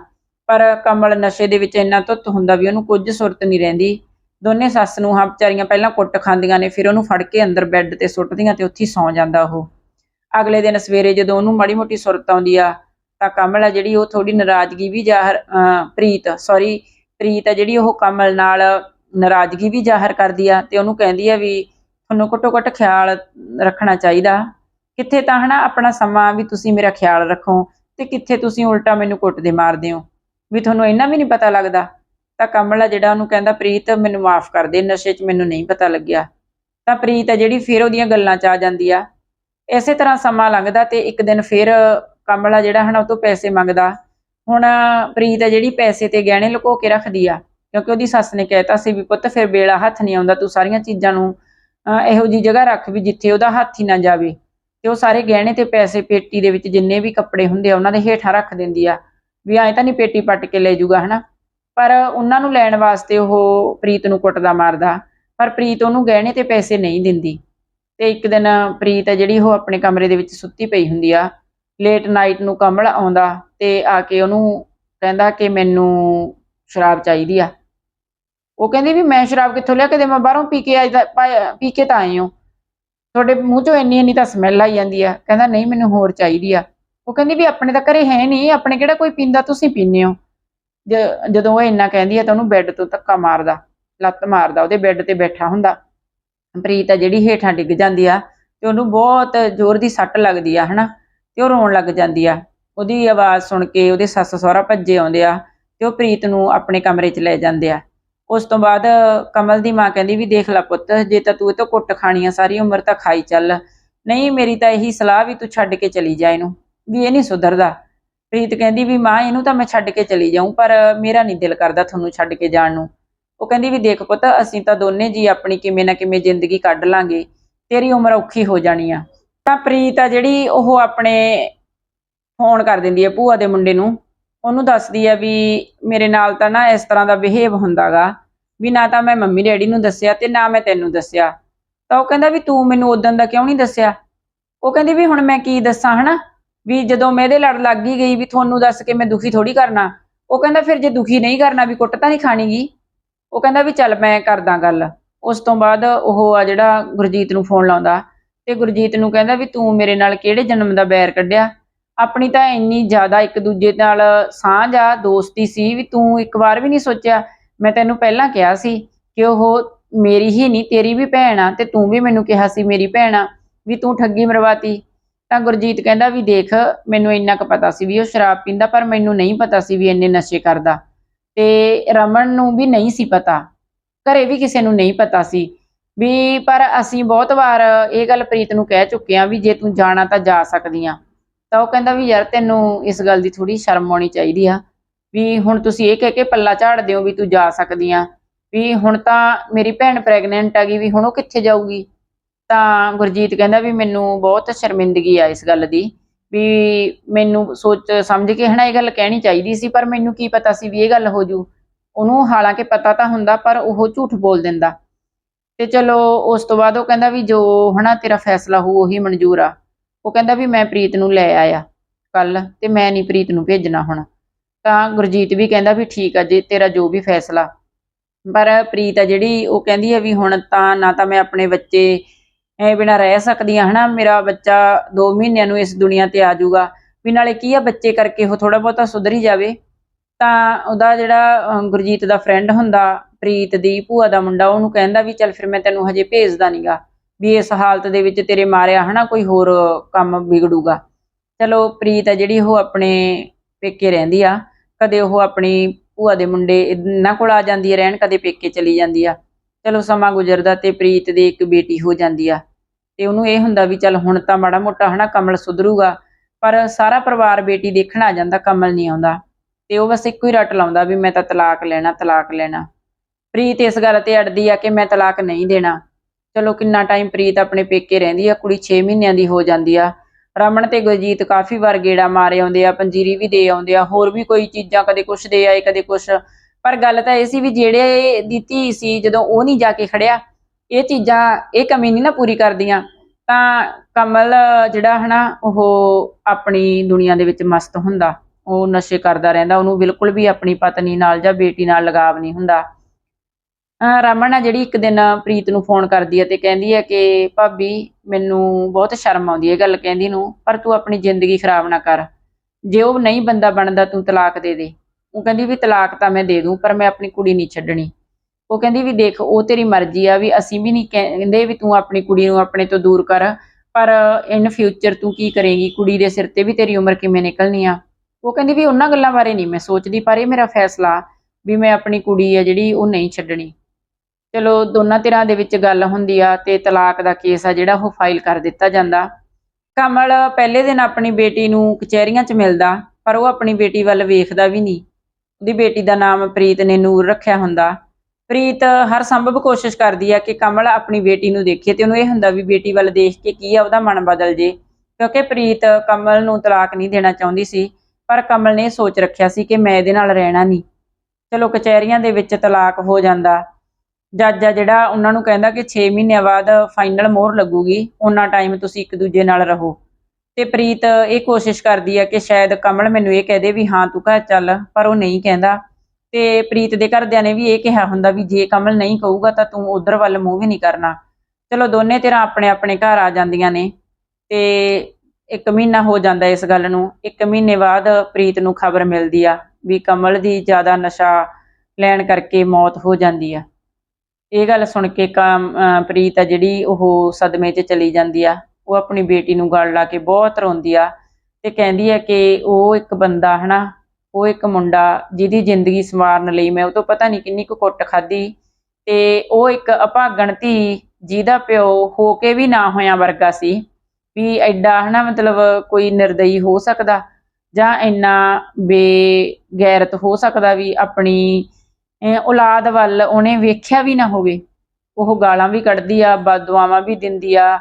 ਪਰ ਕਮਲ ਨਸ਼ੇ ਦੇ ਵਿੱਚ ਇੰਨਾ ਧੁੱਤ ਹੁੰਦਾ ਵੀ ਉਹਨੂੰ ਕੁਝ ਸੁਰਤ ਨਹੀਂ ਰਹਿੰਦੀ। ਦੋਨੇ ਸੱਸ ਨੂੰ ਹਾਂ ਵਿਚਾਰੀਆਂ ਪਹਿਲਾਂ ਕੁੱਟ ਖਾਂਦੀਆਂ ਨੇ, ਫਿਰ ਉਹਨੂੰ ਫੜ ਕੇ ਅੰਦਰ ਬੈੱਡ ਤੇ ਸੁੱਟਦੀਆਂ ਤੇ ਉੱਥੇ ਸੌਂ ਜਾਂਦਾ ਉਹ। ਅਗਲੇ ਦਿਨ ਸਵੇਰੇ ਜਦੋਂ ਉਹਨੂੰ ਮਾੜੀ ਮੋਟੀ ਸੁਰਤ ਆਉਂਦੀ ਆ, ਤਾਂ ਕਮਲ ਆ ਜਿਹੜੀ ਉਹ ਥੋੜੀ ਨਾਰਾਜ਼ਗੀ ਵੀ ਜ਼ਾਹਰ ਪ੍ਰੀਤ ਸੌਰੀ ਪ੍ਰੀਤ ਆ ਜਿਹੜੀ ਉਹ ਕਮਲ ਨਾਲ ਨਾਰਾਜ਼ਗੀ ਵੀ ਜ਼ਾਹਰ ਕਰਦੀ ਆ ਤੇ ਉਹਨੂੰ ਕਹਿੰਦੀ ਆ ਵੀ ਤੁਹਾਨੂੰ ਘੱਟੋ ਘੱਟ ਖਿਆਲ ਰੱਖਣਾ ਚਾਹੀਦਾ। ਕਿੱਥੇ ਤਾਂ ਹਨਾ ਆਪਣਾ ਸਮਾਂ ਵੀ ਤੁਸੀਂ ਮੇਰਾ ਖਿਆਲ ਰੱਖੋ ਤੇ ਕਿੱਥੇ ਤੁਸੀਂ ਉਲਟਾ ਮੈਨੂੰ ਕੁੱਟਦੇ ਮਾਰਦੇ ਹੋ। ਵੀ ਤੁਹਾਨੂੰ ਇੰਨਾ ਵੀ ਨਹੀਂ ਪਤਾ ਲੱਗਦਾ। ਤਾਂ ਕਮਲਾ ਜਿਹੜਾ ਉਹਨੂੰ ਕਹਿੰਦਾ, ਪ੍ਰੀਤ, ਮੈਨੂੰ ਮਾਫ ਕਰ ਦੇ, ਨਸ਼ੇ 'ਚ ਮੈਨੂੰ ਨਹੀਂ ਪਤਾ ਲੱਗਿਆ। ਤਾਂ ਪ੍ਰੀਤ ਹੈ ਜਿਹੜੀ ਫਿਰ ਉਹਦੀਆਂ ਗੱਲਾਂ 'ਚ ਆ ਜਾਂਦੀ ਆ। ਇਸੇ ਤਰ੍ਹਾਂ ਸਮਾਂ ਲੰਘਦਾ ਤੇ ਇੱਕ ਦਿਨ ਫਿਰ ਕਮਲਾ ਜਿਹੜਾ ਹਨਾ ਉਹ ਤੋਂ ਪੈਸੇ ਮੰਗਦਾ। ਹੁਣ ਪ੍ਰੀਤ ਹੈ ਜਿਹੜੀ ਪੈਸੇ ਤੇ ਗਹਿਣੇ ਲੁਕੋ ਕੇ ਰੱਖਦੀ ਆ, ਕਿਉਂਕਿ ਉਹਦੀ ਸੱਸ ਨੇ ਕਹਿਤਾ ਸੀ ਵੀ, ਪੁੱਤ, ਫਿਰ ਵੇਲਾ ਹੱਥ ਨਹੀਂ ਆਉਂਦਾ ਤੂੰ ਸਾਰੀਆਂ ਚੀਜ਼ਾਂ ਨੂੰ ਇਹੋ ਜੀ ਜਗ੍ਹਾ ਰੱਖ ਵੀ ਜਿੱਥੇ ਉਹਦਾ ਹੱਥ ਹੀ ਨਾ ਜਾਵੇ। ਤੇ ਉਹ ਸਾਰੇ ਗਹਿਣੇ ਤੇ ਪੈਸੇ ਪੇਟੀ ਦੇ ਵਿੱਚ ਜਿੰਨੇ ਵੀ ਕੱਪੜੇ ਹੁੰਦੇ ਆ, ਉਹਨਾਂ ਦੇ ਹੇਠਾਂ ਰੱਖ ਦਿੰਦੀ ਆ। ਵੀ ਐਂ ਤਾਂ ਨਹੀਂ ਪੇਟੀ ਪੱਟ ਕੇ ਲੈ ਜਾਊਗਾ ਹਨਾ? ਪਰ ਉਹਨਾਂ ਨੂੰ ਲੈਣ ਵਾਸਤੇ ਉਹ ਪ੍ਰੀਤ ਨੂੰ ਕੁੱਟਦਾ ਮਾਰਦਾ। ਪਰ ਪ੍ਰੀਤ ਉਹਨੂੰ ਗਹਿਣੇ ਤੇ ਪੈਸੇ ਨਹੀਂ ਦਿੰਦੀ। ਤੇ ਇੱਕ ਦਿਨ ਪ੍ਰੀਤ ਆ ਜਿਹੜੀ ਉਹ ਆਪਣੇ ਕਮਰੇ ਦੇ ਵਿੱਚ ਸੁੱਤੀ ਪਈ ਹੁੰਦੀ ਆ। ਲੇਟ ਨਾਈਟ ਨੂੰ ਕਮਲ ਆਉਂਦਾ ਤੇ ਆ ਕੇ ਉਹਨੂੰ ਕਹਿੰਦਾ ਕਿ ਮੈਨੂੰ ਸ਼ਰਾਬ ਚਾਹੀਦੀ ਆ। ਉਹ ਕਹਿੰਦੀ ਵੀ ਮੈਂ ਸ਼ਰਾਬ ਕਿੱਥੋਂ ਲਿਆ ਕੇ ਦੇਵਾਂ? ਬਾਹਰੋਂ ਪੀ ਕੇ ਆਈ ਤਾਂ ਪਾ- ਪੀ ਕੇ ਤਾਂ ਆਏ ਹੋ। ਤੁਹਾਡੇ ਮੂੰਹ ਚੋਂ ਇੰਨੀ ਇੰਨੀ ਤਾਂ ਸਮੈਲ ਆਈ ਜਾਂਦੀ ਆ। ਕਹਿੰਦਾ, ਨਹੀਂ, ਮੈਨੂੰ ਹੋਰ ਚਾਹੀਦੀ ਆ। ਉਹ ਕਹਿੰਦੀ ਵੀ ਆਪਣੇ ਤਾਂ ਘਰੇ ਹੈ ਨਹੀਂ। ਆਪਣੇ ਕਿਹੜਾ ਕੋਈ ਪੀਂਦਾ? ਤੁਸੀਂ ਪੀਂਦੇ ਹੋ। ਜ- ਜਦੋਂ ਉਹ ਇੰਨਾ ਕਹਿੰਦੀ ਆ ਤਾਂ ਉਹਨੂੰ ਬੈੱਡ ਤੋਂ ਧੱਕਾ ਮਾਰਦਾ। ਲੱਤ ਮਾਰਦਾ। ਉਹਦੇ ਬੈੱਡ ਤੇ ਬੈਠਾ ਹੁੰਦਾ। ਪ੍ਰੀਤ ਆ ਜਿਹੜੀ ਹੇਠਾਂ ਡਿੱਗ ਜਾਂਦੀ ਆ ਤੇ ਉਹਨੂੰ ਬਹੁਤ ਜ਼ੋਰ ਦੀ ਸੱਟ ਲੱਗਦੀ ਆ, ਹਨਾ? ਤੇ ਉਹ ਰੋਣ ਲੱਗ ਜਾਂਦੀ ਆ। ਉਹਦੀ ਆਵਾਜ਼ ਸੁਣ ਕੇ ਉਹਦੇ ਸੱਸ ਸਹੁਰਾ ਭੱਜੇ ਆਉਂਦੇ ਆ ਤੇ ਉਹ ਪ੍ਰੀਤ ਨੂੰ ਆਪਣੇ ਕਮਰੇ 'ਚ ਲੈ ਜਾਂਦੇ ਆ। ਉਸ ਤੋਂ ਬਾਅਦ ਕਮਲ ਦੀ ਮਾਂ ਕਹਿੰਦੀ ਵੀ ਦੇਖ ਲੈ ਪੁੱਤ, ਜੇ ਤਾਂ ਤੂੰ ਇਹ ਤੋਂ ਕੁੱਟ ਖਾਣੀ ਆ, ਸਾਰੀ ਉਮਰ ਤਾਂ ਖਾਈ ਚੱਲ। ਨਹੀਂ, ਮੇਰੀ ਤਾਂ ਇਹੀ ਸਲਾਹ ਵੀ ਤੂੰ ਛੱਡ ਕੇ ਚਲੀ ਜਾ ਇਹਨੂੰ, ਵੀ ਇਹ ਨਹੀਂ ਸੁਧਰਦਾ। ਪ੍ਰੀਤ ਕਹਿੰਦੀ ਵੀ ਮਾਂ, ਇਹਨੂੰ ਤਾਂ ਮੈਂ ਛੱਡ ਕੇ ਚਲੀ ਜਾਊਂ, ਪਰ ਮੇਰਾ ਨਹੀਂ ਦਿਲ ਕਰਦਾ ਤੁਹਾਨੂੰ ਛੱਡ ਕੇ ਜਾਣ ਨੂੰ। ਉਹ ਕਹਿੰਦੀ ਵੀ ਦੇਖ ਪੁੱਤ, ਅਸੀਂ ਤਾਂ ਦੋਨੇ ਜੀ ਆਪਣੀ ਕਿਵੇਂ ਨਾ ਕਿਵੇਂ ਜ਼ਿੰਦਗੀ ਕੱਢ ਲਾਂਗੇ, ਤੇਰੀ ਉਮਰ ਔਖੀ ਹੋ ਜਾਣੀ ਆ। ਤਾਂ ਪ੍ਰੀਤ ਆ ਜਿਹੜੀ ਉਹ ਆਪਣੇ ਫੋਨ ਕਰ ਦਿੰਦੀ ਹੈ ਭੂਆ ਦੇ ਮੁੰਡੇ ਨੂੰ, ਉਹਨੂੰ ਦੱਸਦੀ ਹੈ ਵੀ ਮੇਰੇ ਨਾਲ ਤਾਂ ਨਾ ਇਸ ਤਰ੍ਹਾਂ ਦਾ ਬਿਹੇਵ ਹੁੰਦਾਗਾ। ਵੀ ਨਾ ਤਾਂ ਮੈਂ ਮੰਮੀ ਡੈਡੀ ਨੂੰ ਦੱਸਿਆ ਤੇ ਨਾ ਮੈਂ ਤੈਨੂੰ ਦੱਸਿਆ। ਤਾਂ ਉਹ ਕਹਿੰਦਾ ਵੀ ਤੂੰ ਮੈਨੂੰ ਉਦੋਂ ਦਾ ਕਿਉਂ ਨਹੀਂ ਦੱਸਿਆ? ਉਹ ਕਹਿੰਦੀ ਵੀ ਹੁਣ ਮੈਂ ਕੀ ਦੱਸਾਂ, ਹਨਾ? ਵੀ ਜਦੋਂ ਮੈਂ ਇਹਦੇ ਲੜ ਲੱਗ ਹੀ ਗਈ ਵੀ ਤੁਹਾਨੂੰ ਦੱਸ ਕੇ ਮੈਂ ਦੁਖੀ ਥੋੜੀ ਕਰਨਾ। ਉਹ ਕਹਿੰਦਾ ਫਿਰ ਜੇ ਦੁਖੀ ਨਹੀਂ ਕਰਨਾ ਵੀ ਕੁੱਟ ਤਾਂ ਨਹੀਂ ਖਾਣੀਗੀ। ਉਹ ਕਹਿੰਦਾ ਵੀ ਚੱਲ ਮੈਂ ਕਰਦਾ ਗੱਲ। ਉਸ ਤੋਂ ਬਾਅਦ ਉਹ ਆ ਜਿਹੜਾ ਗੁਰਜੀਤ ਨੂੰ ਫੋਨ ਲਾਉਂਦਾ ਤੇ ਗੁਰਜੀਤ ਨੂੰ ਕਹਿੰਦਾ ਵੀ ਤੂੰ ਮੇਰੇ ਨਾਲ ਕਿਹੜੇ ਜਨਮ ਦਾ ਬੈਰ ਕੱਢਿਆ? ਆਪਣੀ ਤਾਂ ਇੰਨੀ ਜ਼ਿਆਦਾ ਇੱਕ ਦੂਜੇ ਨਾਲ ਸਾਂਝ ਆ, ਦੋਸਤੀ ਸੀ ਵੀ ਤੂੰ ਇੱਕ ਵਾਰ ਵੀ ਨਹੀਂ ਸੋਚਿਆ ਮੈਂ ਤੈਨੂੰ ਪਹਿਲਾਂ ਕਿਹਾ ਸੀ ਕਿ ਉਹ ਮੇਰੀ ਹੀ ਨਹੀਂ, ਤੇਰੀ ਵੀ ਭੈਣ ਆ ਤੇ ਤੂੰ ਵੀ ਮੈਨੂੰ ਕਿਹਾ ਸੀ ਮੇਰੀ ਭੈਣ ਆ, ਵੀ ਤੂੰ ਠੱਗੀ ਮਰਵਾਤੀ। ਤਾਂ ਗੁਰਜੀਤ ਕਹਿੰਦਾ ਵੀ ਦੇਖ, ਮੈਨੂੰ ਇੰਨਾ ਕੁ ਪਤਾ ਸੀ ਵੀ ਉਹ ਸ਼ਰਾਬ ਪੀਂਦਾ, ਪਰ ਮੈਨੂੰ ਨਹੀਂ ਪਤਾ ਸੀ ਵੀ ਇੰਨੇ ਨਸ਼ੇ ਕਰਦਾ। ਤੇ ਰਮਨ ਨੂੰ ਵੀ ਨਹੀਂ ਸੀ ਪਤਾ। ਘਰੇ ਵੀ ਕਿਸੇ ਨੂੰ ਨਹੀਂ ਪਤਾ ਸੀ। ਵੀ ਪਰ ਅਸੀਂ ਬਹੁਤ ਵਾਰ ਇਹ ਗੱਲ ਪ੍ਰੀਤ ਨੂੰ ਕਹਿ ਚੁੱਕੇ ਆ ਵੀ ਜੇ ਤੂੰ ਜਾਣਾ ਤਾਂ ਜਾ ਸਕਦੀ ਆ ਤਾਂ ਉਹ ਕਹਿੰਦਾ ਵੀ ਯਾਰ ਤੈਨੂੰ ਇਸ ਗੱਲ ਦੀ ਥੋੜੀ ਸ਼ਰਮ ਆਉਣੀ ਚਾਹੀਦੀ ਆ। ਵੀ ਹੁਣ ਤੁਸੀਂ ਇਹ ਕਹਿ ਕੇ ਪੱਲਾ ਝਾੜਦੇ ਹੋ ਵੀ ਤੂੰ ਜਾ ਸਕਦੀ ਆ। ਵੀ ਹੁਣ ਤਾਂ ਮੇਰੀ ਭੈਣ ਪ੍ਰੈਗਨੈਂਟ ਆ ਗਈ ਵੀ ਹੁਣ ਉਹ ਕਿੱਥੇ ਜਾਊਗੀ? ਤਾਂ ਗੁਰਜੀਤ ਕਹਿੰਦਾ ਵੀ ਮੈਨੂੰ ਬਹੁਤ ਸ਼ਰਮਿੰਦਗੀ ਆ ਇਸ ਗੱਲ ਦੀ। ਵੀ ਮੈਨੂੰ ਸੋਚ, ਸਮਝ ਕੇ ਹਨਾ ਇਹ ਗੱਲ ਕਹਿਣੀ ਚਾਹੀਦੀ ਸੀ, ਪਰ ਮੈਨੂੰ ਕੀ ਪਤਾ ਸੀ ਵੀ ਇਹ ਗੱਲ ਹੋ ਜੂ। ਉਹਨੂੰ ਹਾਲਾਂਕਿ ਪਤਾ ਤਾਂ ਹੁੰਦਾ, ਪਰ ਉਹ ਝੂਠ ਬੋਲ ਦਿੰਦਾ। ਤੇ ਚਲੋ ਉਸ ਤੋਂ ਬਾਅਦ ਉਹ ਕਹਿੰਦਾ ਵੀ ਜੋ ਹਨਾ ਤੇਰਾ ਫੈਸਲਾ ਹੋਊ, ਉਹੀ ਮਨਜ਼ੂਰ ਆ। ਉਹ ਕਹਿੰਦਾ ਵੀ ਮੈਂ ਪ੍ਰੀਤ ਨੂੰ ਲੈ ਆਇਆ ਕੱਲ ਤੇ ਮੈਂ ਨਹੀਂ ਪ੍ਰੀਤ ਨੂੰ ਭੇਜਣਾ ਹੁਣ। ਤਾਂ ਗੁਰਜੀਤ ਵੀ ਕਹਿੰਦਾ ਵੀ ਠੀਕ ਆ ਜੇ ਤੇਰਾ ਜੋ ਵੀ ਫੈਸਲਾ। ਪਰ ਪ੍ਰੀਤ ਆ ਜਿਹੜੀ, ਉਹ ਕਹਿੰਦੀ ਹੈ ਵੀ ਹੁਣ ਤਾਂ ਨਾ ਤਾਂ ਮੈਂ ਆਪਣੇ ਬੱਚੇ ਐ ਬਿਨਾ ਰਹਿ ਸਕਦੀ ਆ, ਹਨਾ? ਮੇਰਾ ਬੱਚਾ 2 ਮਹੀਨਿਆਂ ਨੂੰ ਇਸ ਦੁਨੀਆ ਤੇ ਆ ਜਾਊਗਾ। ਵੀ ਨਾਲੇ ਕੀ ਆ, ਬੱਚੇ ਕਰਕੇ ਉਹ ਥੋੜਾ ਬਹੁਤਾ ਸੁਧਰੀ ਜਾਵੇ। ਤਾਂ ਉਹਦਾ ਜਿਹੜਾ ਗੁਰਜੀਤ ਦਾ ਫਰੈਂਡ ਹੁੰਦਾ, ਪ੍ਰੀਤ ਦੀ ਭੂਆ ਦਾ ਮੁੰਡਾ, ਉਹਨੂੰ ਕਹਿੰਦਾ ਵੀ ਚੱਲ ਫਿਰ ਮੈਂ ਤੈਨੂੰ ਹਜੇ ਭੇਜਦਾ ਨਹੀਂਗਾ ਵੀ ਇਸ ਹਾਲਤ ਦੇ ਵਿੱਚ ਤੇਰੇ ਮਾਰਿਆ, ਹਨਾ? ਕੋਈ ਹੋਰ ਕੰਮ ਵਿਗੜੂਗਾ। ਚਲੋ, ਪ੍ਰੀਤ ਆ ਜਿਹੜੀ ਉਹ ਆਪਣੇ ਪੇਕੇ ਰਹਿੰਦੀ ਆ। ਕਦੇ ਉਹ ਆਪਣੀ ਭੂਆ ਦੇ ਮੁੰਡੇ ਇਹਨਾਂ ਕੋਲ ਆ ਜਾਂਦੀ ਹੈ, ਰਹਿਣ ਕਦੇ ਪੇਕੇ ਚਲੀ ਜਾਂਦੀ ਆ। ਚਲੋ ਸਮਾਂ ਗੁਜ਼ਰਦਾ ਤੇ ਪ੍ਰੀਤ ਦੀ ਇੱਕ ਬੇਟੀ ਹੋ ਜਾਂਦੀ ਆ। ਤੇ ਉਹਨੂੰ ਇਹ ਹੁੰਦਾ ਵੀ ਚੱਲ ਹੁਣ ਤਾਂ ਮਾੜਾ ਮੋਟਾ ਹਨਾ ਕਮਲ ਸੁਧਰੂਗਾ, ਪਰ ਸਾਰਾ ਪਰਿਵਾਰ ਬੇਟੀ ਦੇਖਣ ਆ ਜਾਂਦਾ, ਕਮਲ ਨਹੀਂ ਆਉਂਦਾ। ਤੇ ਉਹ ਬਸ ਇੱਕੋ ਹੀ ਰੱਟ ਲਾਉਂਦਾ ਵੀ ਮੈਂ ਤਾਂ ਤਲਾਕ ਲੈਣਾ ਤਲਾਕ ਲੈਣਾ। ਪ੍ਰੀਤ ਇਸ ਗੱਲ ਤੇ ਅੜਦੀ ਆ ਕਿ ਮੈਂ ਤਲਾਕ ਨਹੀਂ ਦੇਣਾ। ਚਲੋ ਕਿੰਨਾ ਟਾਈਮ ਪ੍ਰੀਤ ਆਪਣੇ ਪੇਕੇ ਰਹਿੰਦੀ ਆ, ਕੁੜੀ 6 ਮਹੀਨਿਆਂ ਦੀ ਹੋ ਜਾਂਦੀ ਆ। ਰਮਨ ਤੇ ਗੁਰਜੀਤ ਕਾਫੀ ਵਾਰ ਗੇੜਾ ਮਾਰੇ ਆਉਂਦੇ ਆ, ਪੰਜੀਰੀ ਵੀ ਦੇ ਆਉਂਦੇ ਆ, ਹੋਰ ਵੀ ਕੋਈ ਚੀਜ਼ਾਂ ਕਦੇ ਕੁਛ ਦੇ ਆਏ, ਕਦੇ ਕੁਛ। ਪਰ ਗੱਲ ਤਾਂ ਇਹ ਸੀ ਵੀ ਜਿਹੜੇ ਦਿੱਤੀ ਸੀ, ਜਦੋਂ ਉਹ ਨਹੀਂ ਜਾ ਕੇ ਖੜਿਆ, ਇਹ ਚੀਜ਼ਾਂ, ਇਹ ਕਮੀ ਨਹੀਂ ਨਾ ਪੂਰੀ ਕਰਦੀਆਂ। ਤਾਂ ਕਮਲ ਜਿਹੜਾ ਹਨਾ, ਉਹ ਆਪਣੀ ਦੁਨੀਆ ਦੇ ਵਿੱਚ ਮਸਤ ਹੁੰਦਾ। ਉਹ ਨਸ਼ੇ ਕਰਦਾ ਰਹਿੰਦਾ, ਉਹਨੂੰ ਬਿਲਕੁਲ ਵੀ ਆਪਣੀ ਪਤਨੀ ਨਾਲ ਜਾਂ ਬੇਟੀ ਨਾਲ ਲਗਾਵ ਨਹੀਂ ਹੁੰਦਾ। ਰਮਨ ਆ ਜਿਹੜੀ ਇੱਕ ਦਿਨ ਪ੍ਰੀਤ ਨੂੰ ਫੋਨ ਕਰਦੀ ਹੈ ਤੇ ਕਹਿੰਦੀ ਹੈ ਕਿ ਭਾਬੀ ਮੈਨੂੰ ਬਹੁਤ ਸ਼ਰਮ ਆਉਂਦੀ ਹੈ ਇਹ ਗੱਲ ਕਹਿੰਦੀ ਨੂੰ, ਪਰ ਤੂੰ ਆਪਣੀ ਜ਼ਿੰਦਗੀ ਖਰਾਬ ਨਾ ਕਰ। ਜੇ ਉਹ ਨਹੀਂ ਬੰਦਾ ਬਣਦਾ ਤੂੰ ਤਲਾਕ ਦੇ ਦੇ। ਉਹ ਕਹਿੰਦੀ ਵੀ ਤਲਾਕ ਤਾਂ ਮੈਂ ਦੇ ਦੂੰ, ਪਰ ਮੈਂ ਆਪਣੀ ਕੁੜੀ ਨਹੀਂ ਛੱਡਣੀ। ਉਹ ਕਹਿੰਦੀ ਵੀ ਦੇਖ, ਉਹ ਤੇਰੀ ਮਰਜ਼ੀ ਆ ਵੀ ਅਸੀਂ ਵੀ ਨਹੀਂ ਕਹਿੰਦੇ ਵੀ ਤੂੰ ਆਪਣੀ ਕੁੜੀ ਨੂੰ ਆਪਣੇ ਤੋਂ ਦੂਰ ਕਰ, ਪਰ ਇਨ ਫਿਊਚਰ ਤੂੰ ਕੀ ਕਰੇਂਗੀ? ਕੁੜੀ ਦੇ ਸਿਰ ਤੇ ਵੀ ਤੇਰੀ ਉਮਰ ਕਿਵੇਂ ਨਿਕਲਣੀ ਆ? ਉਹ ਕਹਿੰਦੀ ਵੀ ਉਹਨਾਂ ਗੱਲਾਂ ਬਾਰੇ ਨਹੀਂ ਮੈਂ ਸੋਚਦੀ, ਪਰ ਇਹ ਮੇਰਾ ਫੈਸਲਾ ਵੀ ਮੈਂ ਆਪਣੀ ਕੁੜੀ ਆ ਜਿਹੜੀ ਉਹ ਨਹੀਂ ਛੱਡਣੀ। ਚਲੋ ਦੋਨਾਂ ਧਿਰਾਂ ਦੇ ਵਿੱਚ ਗੱਲ ਹੁੰਦੀ ਆ ਤੇ ਤਲਾਕ ਦਾ ਕੇਸ ਆ ਜਿਹੜਾ ਉਹ ਫਾਈਲ ਕਰ ਦਿੱਤਾ ਜਾਂਦਾ। ਕਮਲ ਪਹਿਲੇ ਦਿਨ ਆਪਣੀ ਬੇਟੀ ਨੂੰ ਕਚਹਿਰੀਆਂ 'ਚ ਮਿਲਦਾ, ਪਰ ਉਹ ਆਪਣੀ ਬੇਟੀ ਵੱਲ ਵੇਖਦਾ ਵੀ ਨਹੀਂ। ਉਹਦੀ ਬੇਟੀ ਦਾ ਨਾਮ ਪ੍ਰੀਤ ਨੇ ਨੂਰ ਰੱਖਿਆ ਹੁੰਦਾ। ਪ੍ਰੀਤ ਹਰ ਸੰਭਵ ਕੋਸ਼ਿਸ਼ ਕਰਦੀ ਆ ਕਿ ਕਮਲ ਆਪਣੀ ਬੇਟੀ ਨੂੰ ਦੇਖੇ ਤੇ ਉਹਨੂੰ ਇਹ ਹੁੰਦਾ ਵੀ ਬੇਟੀ ਵੱਲ ਦੇਖ ਕੇ ਕੀ ਆ, ਉਹਦਾ ਮਨ ਬਦਲ ਜੇ। ਕਿਉਂਕਿ ਪ੍ਰੀਤ ਕਮਲ ਨੂੰ ਤਲਾਕ ਨਹੀਂ ਦੇਣਾ ਚਾਹੁੰਦੀ ਸੀ, ਪਰ ਕਮਲ ਨੇ ਸੋਚ ਰੱਖਿਆ ਸੀ ਕਿ ਮੈਂ ਇਹਦੇ ਨਾਲ ਰਹਿਣਾ ਨਹੀਂ। ਚਲੋ ਕਚਹਿਰੀਆਂ ਦੇ ਵਿੱਚ ਤਲਾਕ ਹੋ ਜਾਂਦਾ। ਜੱਜ ਆ ਜਿਹੜਾ ਉਹਨਾਂ ਨੂੰ ਕਹਿੰਦਾ ਕਿ 6 ਮਹੀਨਿਆਂ ਬਾਅਦ ਫਾਈਨਲ ਮੋਹਰ ਲੱਗੂਗੀ ਉਹਨਾਂ ਟਾਈਮ ਤੁਸੀਂ ਇੱਕ ਦੂਜੇ ਨਾਲ ਰਹੋ। ਤੇ ਪ੍ਰੀਤ ਇਹ ਕੋਸ਼ਿਸ਼ ਕਰਦੀ ਆ ਕਿ ਸ਼ਾਇਦ ਕਮਲ ਮੈਨੂੰ ਇਹ ਕਹਦੇ ਵੀ ਹਾਂ ਤੂੰ ਘਰ ਚੱਲ, ਪਰ ਉਹ ਨਹੀਂ ਕਹਿੰਦਾ। ਤੇ ਪ੍ਰੀਤ ਦੇ ਘਰਦਿਆਂ ਨੇ ਵੀ ਇਹ ਕਿਹਾ ਹੁੰਦਾ ਵੀ ਜੇ ਕਮਲ ਨਹੀਂ ਕਹੂਗਾ ਤਾਂ ਤੂੰ ਉਧਰ ਵੱਲ ਮੂੰਹ ਵੀ ਨਹੀਂ ਕਰਨਾ। ਚਲੋ ਦੋਨੇ ਧਿਰਾਂ ਆਪਣੇ ਆਪਣੇ ਘਰ ਆ ਜਾਂਦੀਆਂ ਨੇ ਤੇ ਇੱਕ ਮਹੀਨਾ ਹੋ ਜਾਂਦਾ ਇਸ ਗੱਲ ਨੂੰ। ਇੱਕ ਮਹੀਨੇ ਬਾਅਦ ਪ੍ਰੀਤ ਨੂੰ ਖਬਰ ਮਿਲਦੀ ਆ ਵੀ ਕਮਲ ਦੀ ਜ਼ਿਆਦਾ ਨਸ਼ਾ ਲੈਣ ਕਰਕੇ ਮੌਤ ਹੋ ਜਾਂਦੀ ਆ। ਇਹ ਗੱਲ ਸੁਣ ਕੇ ਕਮ- ਪ੍ਰੀਤ ਆ ਜਿਹੜੀ ਉਹ ਸਦਮੇ 'ਚ ਚਲੀ ਜਾਂਦੀ ਆ। ਉਹ ਆਪਣੀ ਬੇਟੀ ਨੂੰ ਗਲ ਲਾ ਕੇ ਬਹੁਤ ਰੋਂਦੀ ਆ ਤੇ ਕਹਿੰਦੀ ਆ ਕਿ ਉਹ ਇੱਕ ਬੰਦਾ, ਹਨਾ, ਉਹ ਇੱਕ ਮੁੰਡਾ ਜਿਹਦੀ ਜ਼ਿੰਦਗੀ ਸੰਵਾਰਨ ਲਈ ਮੈਂ ਉਹ ਤੋਂ ਪਤਾ ਨਹੀਂ ਕਿੰਨੀ ਕੁ ਕੁੱਟ ਖਾਧੀ ਤੇ ਉਹ ਇੱਕ ਅਭਾਗਣ ਧੀ ਜਿਹਦਾ ਪਿਓ ਹੋ ਕੇ ਵੀ ਨਾ ਹੋਇਆ ਵਰਗਾ ਸੀ ਵੀ ਐਡਾ, ਹਨਾ, ਮਤਲਬ ਕੋਈ ਨਿਰਦਈ ਹੋ ਸਕਦਾ ਜਾਂ ਇੰਨਾ ਬੇਗੈਰਤ ਹੋ ਸਕਦਾ ਵੀ ਆਪਣੀ ਔਲਾਦ ਵੱਲ ਉਹਨੇ ਵੇਖਿਆ ਵੀ ਨਾ ਹੋਵੇ। ਉਹ ਗਾਲਾਂ ਵੀ ਕੱਢਦੀ ਆ ਬਦਦੁਆਵਾਂ ਵੀ ਦਿੰਦੀ ਆ,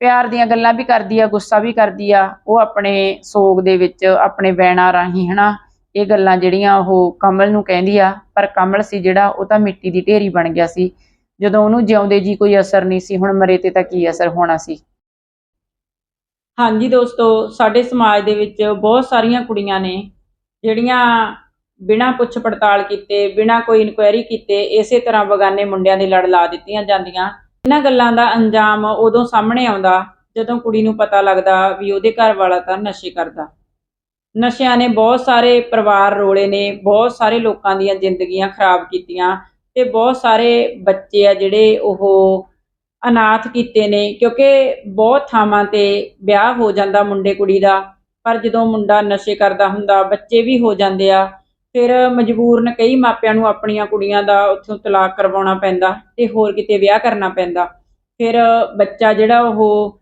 ਪਿਆਰ ਦੀਆਂ ਗੱਲਾਂ ਵੀ ਕਰਦੀ ਆ, ਗੁੱਸਾ ਵੀ ਕਰਦੀ ਆ। ਉਹ ਆਪਣੇ ਸੋਗ ਦੇ ਵਿੱਚ, ਆਪਣੇ ਵੈਣਾ ਰਾਹੀਂ ਹਨਾ, ਇਹ ਗੱਲਾਂ ਜਿਹੜੀਆਂ ਉਹ ਕਮਲ ਨੂੰ ਕਹਿੰਦੀ ਆ, ਪਰ ਕਮਲ ਸੀ ਜਿਹੜਾ ਉਹ ਤਾਂ ਮਿੱਟੀ ਦੀ ਢੇਰੀ ਬਣ ਗਿਆ ਸੀ। ਜਦੋਂ ਉਹਨੂੰ ਜਿਉਂਦੇ ਜੀ ਕੋਈ ਅਸਰ ਨਹੀਂ ਸੀ, ਹੁਣ ਮਰੇ ਤੇ ਤਾਂ ਕੀ ਅਸਰ ਹੋਣਾ ਸੀ? ਹਾਂਜੀ ਦੋਸਤੋ, ਸਾਡੇ ਸਮਾਜ ਦੇ ਵਿੱਚ ਬਹੁਤ ਸਾਰੀਆਂ ਕੁੜੀਆਂ ਨੇ, ਜਿਹੜੀਆਂ ਬਿਨਾਂ ਪੁੱਛ ਪੜਤਾਲ ਕੀਤੇ, ਬਿਨਾਂ ਕੋਈ ਇਨਕੁਆਇਰੀ ਕੀਤੇ, ਇਸੇ ਤਰ੍ਹਾਂ ਬਗਾਨੇ ਮੁੰਡਿਆਂ ਦੀ ਲੜ ਲਾ ਦਿੱਤੀਆਂ ਜਾਂਦੀਆਂ। ਇਹਨਾਂ ਗੱਲਾਂ ਦਾ ਅੰਜਾਮ ਉਦੋਂ ਸਾਹਮਣੇ ਆਉਂਦਾ, ਜਦੋਂ ਕੁੜੀ ਨੂੰ ਪਤਾ ਲੱਗਦਾ ਵੀ ਉਹਦੇ ਘਰ ਵਾਲਾ ਤਾਂ ਨਸ਼ੇ ਕਰਦਾ। ਨਸ਼ਿਆਂ ਨੇ ਬਹੁਤ ਸਾਰੇ ਪਰਿਵਾਰ ਰੋਲੇ ਨੇ, ਬਹੁਤ ਸਾਰੇ ਲੋਕਾਂ ਦੀਆਂ ਜ਼ਿੰਦਗੀਆਂ ਖਰਾਬ ਕੀਤੀਆਂ ਤੇ ਬਹੁਤ ਸਾਰੇ ਬੱਚੇ ਆ ਜਿਹੜੇ ਉਹ ਅਨਾਥ ਕੀਤੇ ਨੇ, ਕਿਉਂਕਿ ਬਹੁਤ ਥਾਵਾਂ ਤੇ ਵਿਆਹ ਹੋ ਜਾਂਦਾ ਮੁੰਡੇ ਕੁੜੀ ਦਾ, ਪਰ ਜਦੋਂ ਮੁੰਡਾ ਨਸ਼ੇ ਕਰਦਾ ਹੁੰਦਾ, ਬੱਚੇ ਵੀ ਹੋ ਜਾਂਦੇ ਆ ਫਿਰ ਮਜਬੂਰਨ ਕਈ ਮਾਪਿਆਂ ਨੂੰ ਆਪਣੀਆਂ ਕੁੜੀਆਂ ਦਾ ਉੱਥੋਂ ਤਲਾਕ ਕਰਵਾਉਣਾ ਪੈਂਦਾ ਤੇ ਹੋਰ ਕਿਤੇ ਵਿਆਹ ਕਰਨਾ ਪੈਂਦਾ। ਫਿਰ ਬੱਚਾ ਜਿਹੜਾ ਉਹ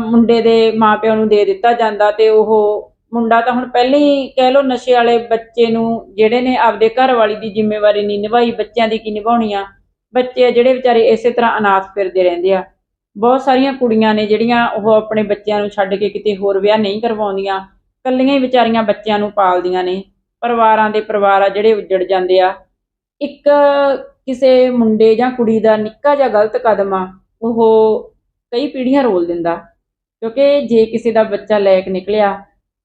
ਮੁੰਡੇ ਦੇ ਮਾਪਿਆਂ ਨੂੰ ਦੇ ਦਿੱਤਾ ਜਾਂਦਾ ਤੇ ਉਹ ਮੁੰਡਾ ਤਾਂ ਹੁਣ ਪਹਿਲਾਂ ਹੀ ਕਹਿ ਲਓ ਨਸ਼ੇ ਵਾਲੇ ਬੱਚੇ ਨੂੰ ਜਿਹੜੇ ਨੇ ਆਪਦੇ ਘਰ ਵਾਲੀ ਦੀ ਜ਼ਿੰਮੇਵਾਰੀ ਨਹੀਂ ਨਿਭਾਈ, ਬੱਚਿਆਂ ਦੀ ਕੀ ਨਿਭਾਉਣੀ ਆ? ਬੱਚੇ ਜਿਹੜੇ ਵਿਚਾਰੇ ਇਸੇ ਤਰ੍ਹਾਂ ਅਨਾਥ ਫਿਰਦੇ ਰਹਿੰਦੇ ਆ। ਬਹੁਤ ਸਾਰੀਆਂ ਕੁੜੀਆਂ ਨੇ ਜਿਹੜੀਆਂ ਉਹ ਆਪਣੇ ਬੱਚਿਆਂ ਨੂੰ ਛੱਡ ਕੇ ਕਿਤੇ ਹੋਰ ਵਿਆਹ ਨਹੀਂ ਕਰਵਾਉਂਦੀਆਂ। ਕੱਲੀਆਂ ਹੀ ਵਿਚਾਰੀਆਂ ਬੱਚਿਆਂ ਨੂੰ ਪਾਲਦੀਆਂ ਨੇ। ਪਰਿਵਾਰਾਂ ਦੇ ਪਰਿਵਾਰ ਆ ਜਿਹੜੇ ਉੱਜੜ ਜਾਂਦੇ ਆ। ਇੱਕ ਕਿਸੇ ਮੁੰਡੇ ਜਾਂ ਕੁੜੀ ਦਾ ਨਿੱਕਾ ਜਿਹਾ ਗਲਤ ਕਦਮ ਆ, ਉਹ ਕਈ ਪੀੜ੍ਹੀਆਂ ਰੋਲ ਦਿੰਦਾ। ਕਿਉਂਕਿ ਜੇ ਕਿਸੇ ਦਾ ਬੱਚਾ ਲਾਇਕ ਨਿਕਲਿਆ,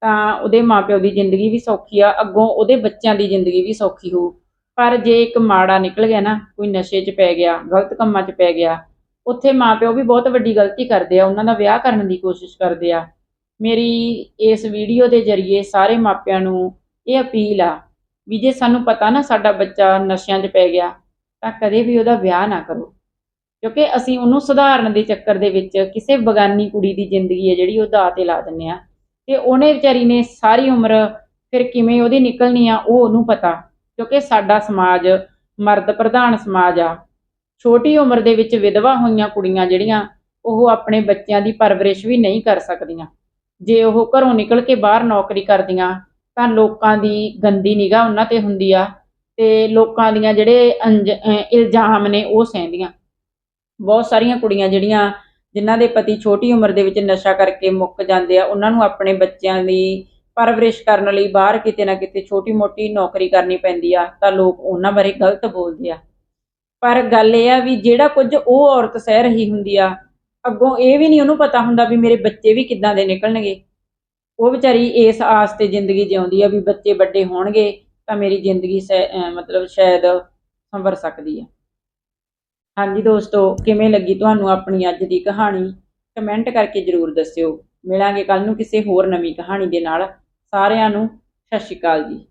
ਤਾਂ ਉਹਦੇ ਮਾਪਿਓ ਦੀ ਜ਼ਿੰਦਗੀ ਵੀ ਸੌਖੀ ਆ, ਅੱਗੋਂ ਉਹਦੇ ਬੱਚਿਆਂ ਦੀ ਜ਼ਿੰਦਗੀ ਵੀ ਸੌਖੀ ਹੋ ਪਰ ਜੇ ਇੱਕ ਮਾੜਾ ਨਿਕਲ ਗਿਆ ਨਾ, ਕੋਈ ਨਸ਼ੇ 'ਚ ਪੈ ਗਿਆ, ਗਲਤ ਕੰਮਾਂ 'ਚ ਪੈ ਗਿਆ, ਉੱਥੇ ਮਾਪਿਓ ਵੀ ਬਹੁਤ ਵੱਡੀ ਗਲਤੀ ਕਰਦੇ ਆ, ਉਹਨਾਂ ਦਾ ਵਿਆਹ ਕਰਨ ਦੀ ਕੋਸ਼ਿਸ਼ ਕਰਦੇ ਆ। ਮੇਰੀ ਇਸ ਵੀਡੀਓ ਦੇ ਜ਼ਰੀਏ ਸਾਰੇ ਮਾਪਿਆਂ ਨੂੰ ਇਹ ਅਪੀਲ ਆ ਵੀ ਜੇ ਸਾਨੂੰ ਪਤਾ ਨਾ ਸਾਡਾ ਬੱਚਾ ਨਸ਼ਿਆਂ 'ਚ ਪੈ ਗਿਆ, ਤਾਂ ਕਦੇ ਵੀ ਉਹਦਾ ਵਿਆਹ ਨਾ ਕਰੋ। ਕਿਉਂਕਿ ਅਸੀਂ ਉਹਨੂੰ ਸੁਧਾਰਨ ਦੇ ਚੱਕਰ ਦੇ ਵਿੱਚ ਕਿਸੇ ਬਗਾਨੀ ਕੁੜੀ ਦੀ ਜ਼ਿੰਦਗੀ ਹੈ ਜਿਹੜੀ ਉਹ ਦਾਅ ਤੇ ਲਾ ਦਿੰਨੇ ਆ ਤੇ ਉਹਨੇ ਵਿਚਾਰੀ ਨੇ ਸਾਰੀ ਉਮਰ ਫਿਰ ਕਿਵੇਂ ਉਹਦੀ ਨਿਕਲਣੀ ਆ, ਉਹ ਉਹਨੂੰ ਪਤਾ। ਕਿਉਂਕਿ ਸਾਡਾ ਸਮਾਜ ਮਰਦ ਪ੍ਰਧਾਨ ਸਮਾਜ ਆ। ਛੋਟੀ ਉਮਰ ਦੇ ਵਿੱਚ ਵਿਧਵਾ ਹੋਈਆਂ ਕੁੜੀਆਂ ਜਿਹੜੀਆਂ, ਉਹ ਆਪਣੇ ਬੱਚਿਆਂ ਦੀ ਪਰਵਰਿਸ਼ ਵੀ ਨਹੀਂ ਕਰ ਸਕਦੀਆਂ। ਜੇ ਉਹ ਘਰੋਂ ਨਿਕਲ ਕੇ ਬਾਹਰ ਨੌਕਰੀ ਕਰਦੀਆਂ ਤਾਂ ਲੋਕਾਂ ਦੀ ਗੰਦੀ ਨਿਗਾਹ ਉਹਨਾਂ ਤੇ ਹੁੰਦੀ ਆ ਤੇ ਲੋਕਾਂ ਦੀਆਂ ਜਿਹੜੇ ਅੰਜ- ਇਲਜ਼ਾਮ ਨੇ ਉਹ ਸਹਿੰਦੀਆਂ। ਬਹੁਤ ਸਾਰੀਆਂ ਕੁੜੀਆਂ ਜਿਹੜੀਆਂ ਜਿਨ੍ਹਾਂ ਦੇ ਪਤੀ ਛੋਟੀ ਉਮਰ ਦੇ ਵਿੱਚ ਨਸ਼ਾ ਕਰਕੇ ਮੁੱਕ ਜਾਂਦੇ ਆ, ਉਹਨਾਂ ਨੂੰ ਆਪਣੇ ਬੱਚਿਆਂ ਦੀ ਪਰਵਰਿਸ਼ ਕਰਨ ਲਈ ਬਾਹਰ ਕਿਤੇ ਨਾ ਕਿਤੇ ਛੋਟੀ-ਮੋਟੀ ਨੌਕਰੀ ਕਰਨੀ ਪੈਂਦੀ ਆ, ਤਾਂ ਲੋਕ ਉਹਨਾਂ ਬਾਰੇ ਗਲਤ ਬੋਲਦੇ ਆ। ਪਰ ਗੱਲ ਇਹ ਆ ਵੀ ਜਿਹੜਾ ਕੁਝ ਉਹ ਔਰਤ ਸਹਿ ਰਹੀ ਹੁੰਦੀ ਆ, ਅੱਗੋਂ ਇਹ ਵੀ ਨਹੀਂ ਉਹਨੂੰ ਪਤਾ ਹੁੰਦਾ ਵੀ ਮੇਰੇ ਬੱਚੇ ਵੀ ਕਿੱਦਾਂ ਦੇ ਨਿਕਲਣਗੇ। ਉਹ ਵਿਚਾਰੀ ਇਸ ਆਸ ਤੇ ਜ਼ਿੰਦਗੀ ਜਿਉਂਦੀ ਆ ਵੀ ਬੱਚੇ ਵੱਡੇ ਹੋਣਗੇ ਤਾਂ ਮੇਰੀ ਜ਼ਿੰਦਗੀ ਸੈ- ਮਤਲਬ ਸ਼ਾਇਦ ਸੰਭਰ ਸਕਦੀ ਆ। ਹਾਂਜੀ ਦੋਸਤੋ, ਕਿਵੇਂ ਲੱਗੀ ਤੁਹਾਨੂੰ ਆਪਣੀ ਅੱਜ ਦੀ ਕਹਾਣੀ? ਕਮੈਂਟ ਕਰਕੇ ਜਰੂਰ ਦੱਸਿਓ। ਮਿਲਾਂਗੇ ਕੱਲ ਨੂੰ ਕਿਸੇ ਹੋਰ ਨਵੀਂ ਕਹਾਣੀ ਦੇ ਨਾਲ। ਸਾਰਿਆਂ ਨੂੰ ਸਤਿ ਸ਼੍ਰੀ ਅਕਾਲ ਜੀ।